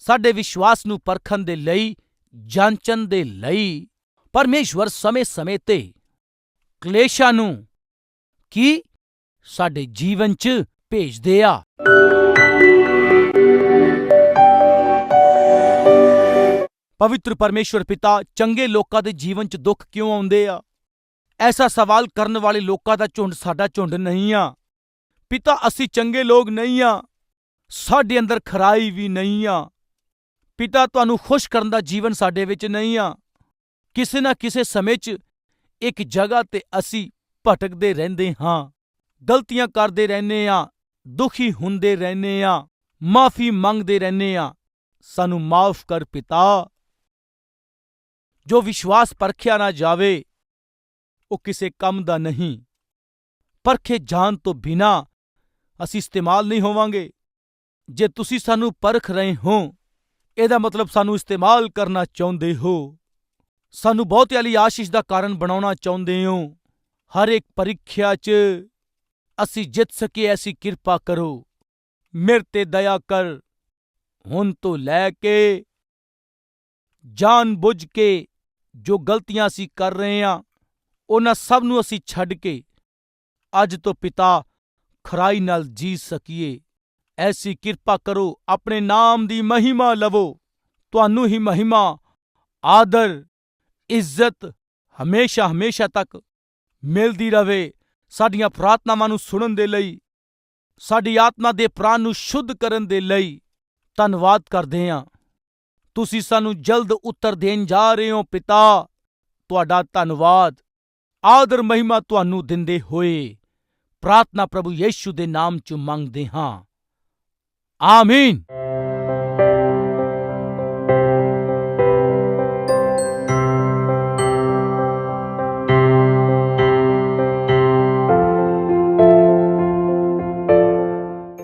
ਸਾਡੇ ਵਿਸ਼ਵਾਸ ਨੂੰ ਪਰਖਣ ਦੇ ਲਈ, ਜਾਂਚਣ ਦੇ ਲਈ, ਪਰਮੇਸ਼ਵਰ ਸਮੇਂ-ਸਮੇਂ ਤੇ ਕਲੇਸ਼ਾਂ ਨੂੰ ਕੀ ਸਾਡੇ ਜੀਵਨ 'ਚ ਭੇਜਦੇ ਆ? ਪਵਿੱਤਰ ਪਰਮੇਸ਼ਵਰ ਪਿਤਾ, ਚੰਗੇ ਲੋਕਾਂ ਦੇ ਜੀਵਨ 'ਚ ਦੁੱਖ ਕਿਉਂ ਆਉਂਦੇ ਆ? ਐਸਾ ਸਵਾਲ ਕਰਨ ਵਾਲੇ ਲੋਕਾਂ ਦਾ ਝੁੰਡ ਸਾਡਾ ਝੁੰਡ ਨਹੀਂ ਆ। ਪਿਤਾ, ਅਸੀਂ ਚੰਗੇ ਲੋਕ ਨਹੀਂ ਆ। ਸਾਡੇ ਅੰਦਰ ਖਰਾਈ ਵੀ ਨਹੀਂ ਆ। ਪਿਤਾ, ਤੁਹਾਨੂੰ ਖੁਸ਼ ਕਰਨ ਦਾ ਜੀਵਨ ਸਾਡੇ ਵਿੱਚ ਨਹੀਂ ਆ। ਕਿਸੇ ਨਾ ਕਿਸੇ ਸਮੇਂ 'ਚ ਇੱਕ ਜਗ੍ਹਾ ਤੇ ਅਸੀਂ ਭਟਕਦੇ ਰਹਿੰਦੇ ਹਾਂ, ਗਲਤੀਆਂ ਕਰਦੇ ਰਹਿੰਦੇ ਆ ਦੁਖੀ ਹੁੰਦੇ ਰਹਿੰਦੇ ਆ ਮਾਫੀ ਮੰਗਦੇ ਰਹਿੰਦੇ ਆ ਸਾਨੂੰ ਮਾਫ ਕਰ ਪਿਤਾ। ਜੋ ਵਿਸ਼ਵਾਸ ਪਰਖਿਆ ਨਾ ਜਾਵੇ, ਉਹ ਕਿਸੇ ਕੰਮ ਦਾ ਨਹੀਂ। ਪਰਖੇ ਜਾਣ ਤੋਂ ਬਿਨਾ ਅਸੀਂ ਇਸਤੇਮਾਲ ਨਹੀਂ ਹੋਵਾਂਗੇ। ਜੇ ਤੁਸੀਂ ਸਾਨੂੰ ਪਰਖ ਰਹੇ ਹੋ, ਇਹਦਾ ਮਤਲਬ ਸਾਨੂੰ ਇਸਤੇਮਾਲ ਕਰਨਾ ਚਾਹੁੰਦੇ ਹੋ। ਸਾਨੂੰ ਬਹੁਤ ਵਾਲੀ ਆਸ਼ੀਸ਼ ਦਾ ਕਾਰਨ ਬਣਾਉਣਾ ਚਾਹੁੰਦੇ ਹੋ। ਹਰ ਇੱਕ ਪ੍ਰੀਖਿਆ 'ਚ ਅਸੀਂ ਜਿੱਤ ਸਕੀਏ, ਐਸੀ ਕਿਰਪਾ ਕਰੋ। ਮੇਰੇ ਤੇ ਦਇਆ ਕਰ। ਹੁਣ ਤੋਂ ਲੈ ਕੇ ਜਾਣ ਬੁੱਝ ਕੇ ਜੋ ਗਲਤੀਆਂ ਅਸੀਂ ਕਰ ਰਹੇ ਹਾਂ, ਉਹਨਾਂ ਸਭ ਨੂੰ ਅਸੀਂ ਛੱਡ ਕੇ ਅੱਜ ਤੋਂ ਪਿਤਾ ਖਰਾਈ ਨਾਲ ਜੀ ਸਕੀਏ। ਐਸੀ ਕਿਰਪਾ ਕਰੋ, ਆਪਣੇ ਨਾਮ ਦੀ ਮਹਿਮਾ ਲਵੋ। ਤੁਹਾਨੂੰ ਹੀ ਮਹਿਮਾ, ਆਦਰ ਇੱਜ਼ਤ ਹਮੇਸ਼ਾ ਹਮੇਸ਼ਾ ਤੱਕ ਮਿਲਦੀ ਰਵੇ ਸਾਡੀਆਂ ਪ੍ਰਾਰਥਨਾਵਾਂ ਨੂੰ ਸੁਣਨ ਦੇ ਲਈ, ਸਾਡੀ ਆਤਮਾ ਦੇ ਪ੍ਰਾਣ ਨੂੰ ਸ਼ੁੱਧ ਕਰਨ ਦੇ ਲਈ ਧੰਨਵਾਦ ਕਰਦੇ ਹਾਂ। ਤੁਸੀਂ ਸਾਨੂੰ ਜਲਦ ਉੱਤਰ ਦੇਣ ਜਾ ਰਹੇ ਹੋ ਪਿਤਾ, ਤੁਹਾਡਾ ਧੰਨਵਾਦ। ਆਦਰ ਮਹਿਮਾ ਤੁਹਾਨੂੰ ਦਿੰਦੇ ਹੋਏ ਪ੍ਰਾਰਥਨਾ ਪ੍ਰਭੂ ਯੇਸ਼ੂ ਦੇ ਨਾਮ ਚ ਮੰਗਦੇ ਹਾਂ। ਆਮੀਨ।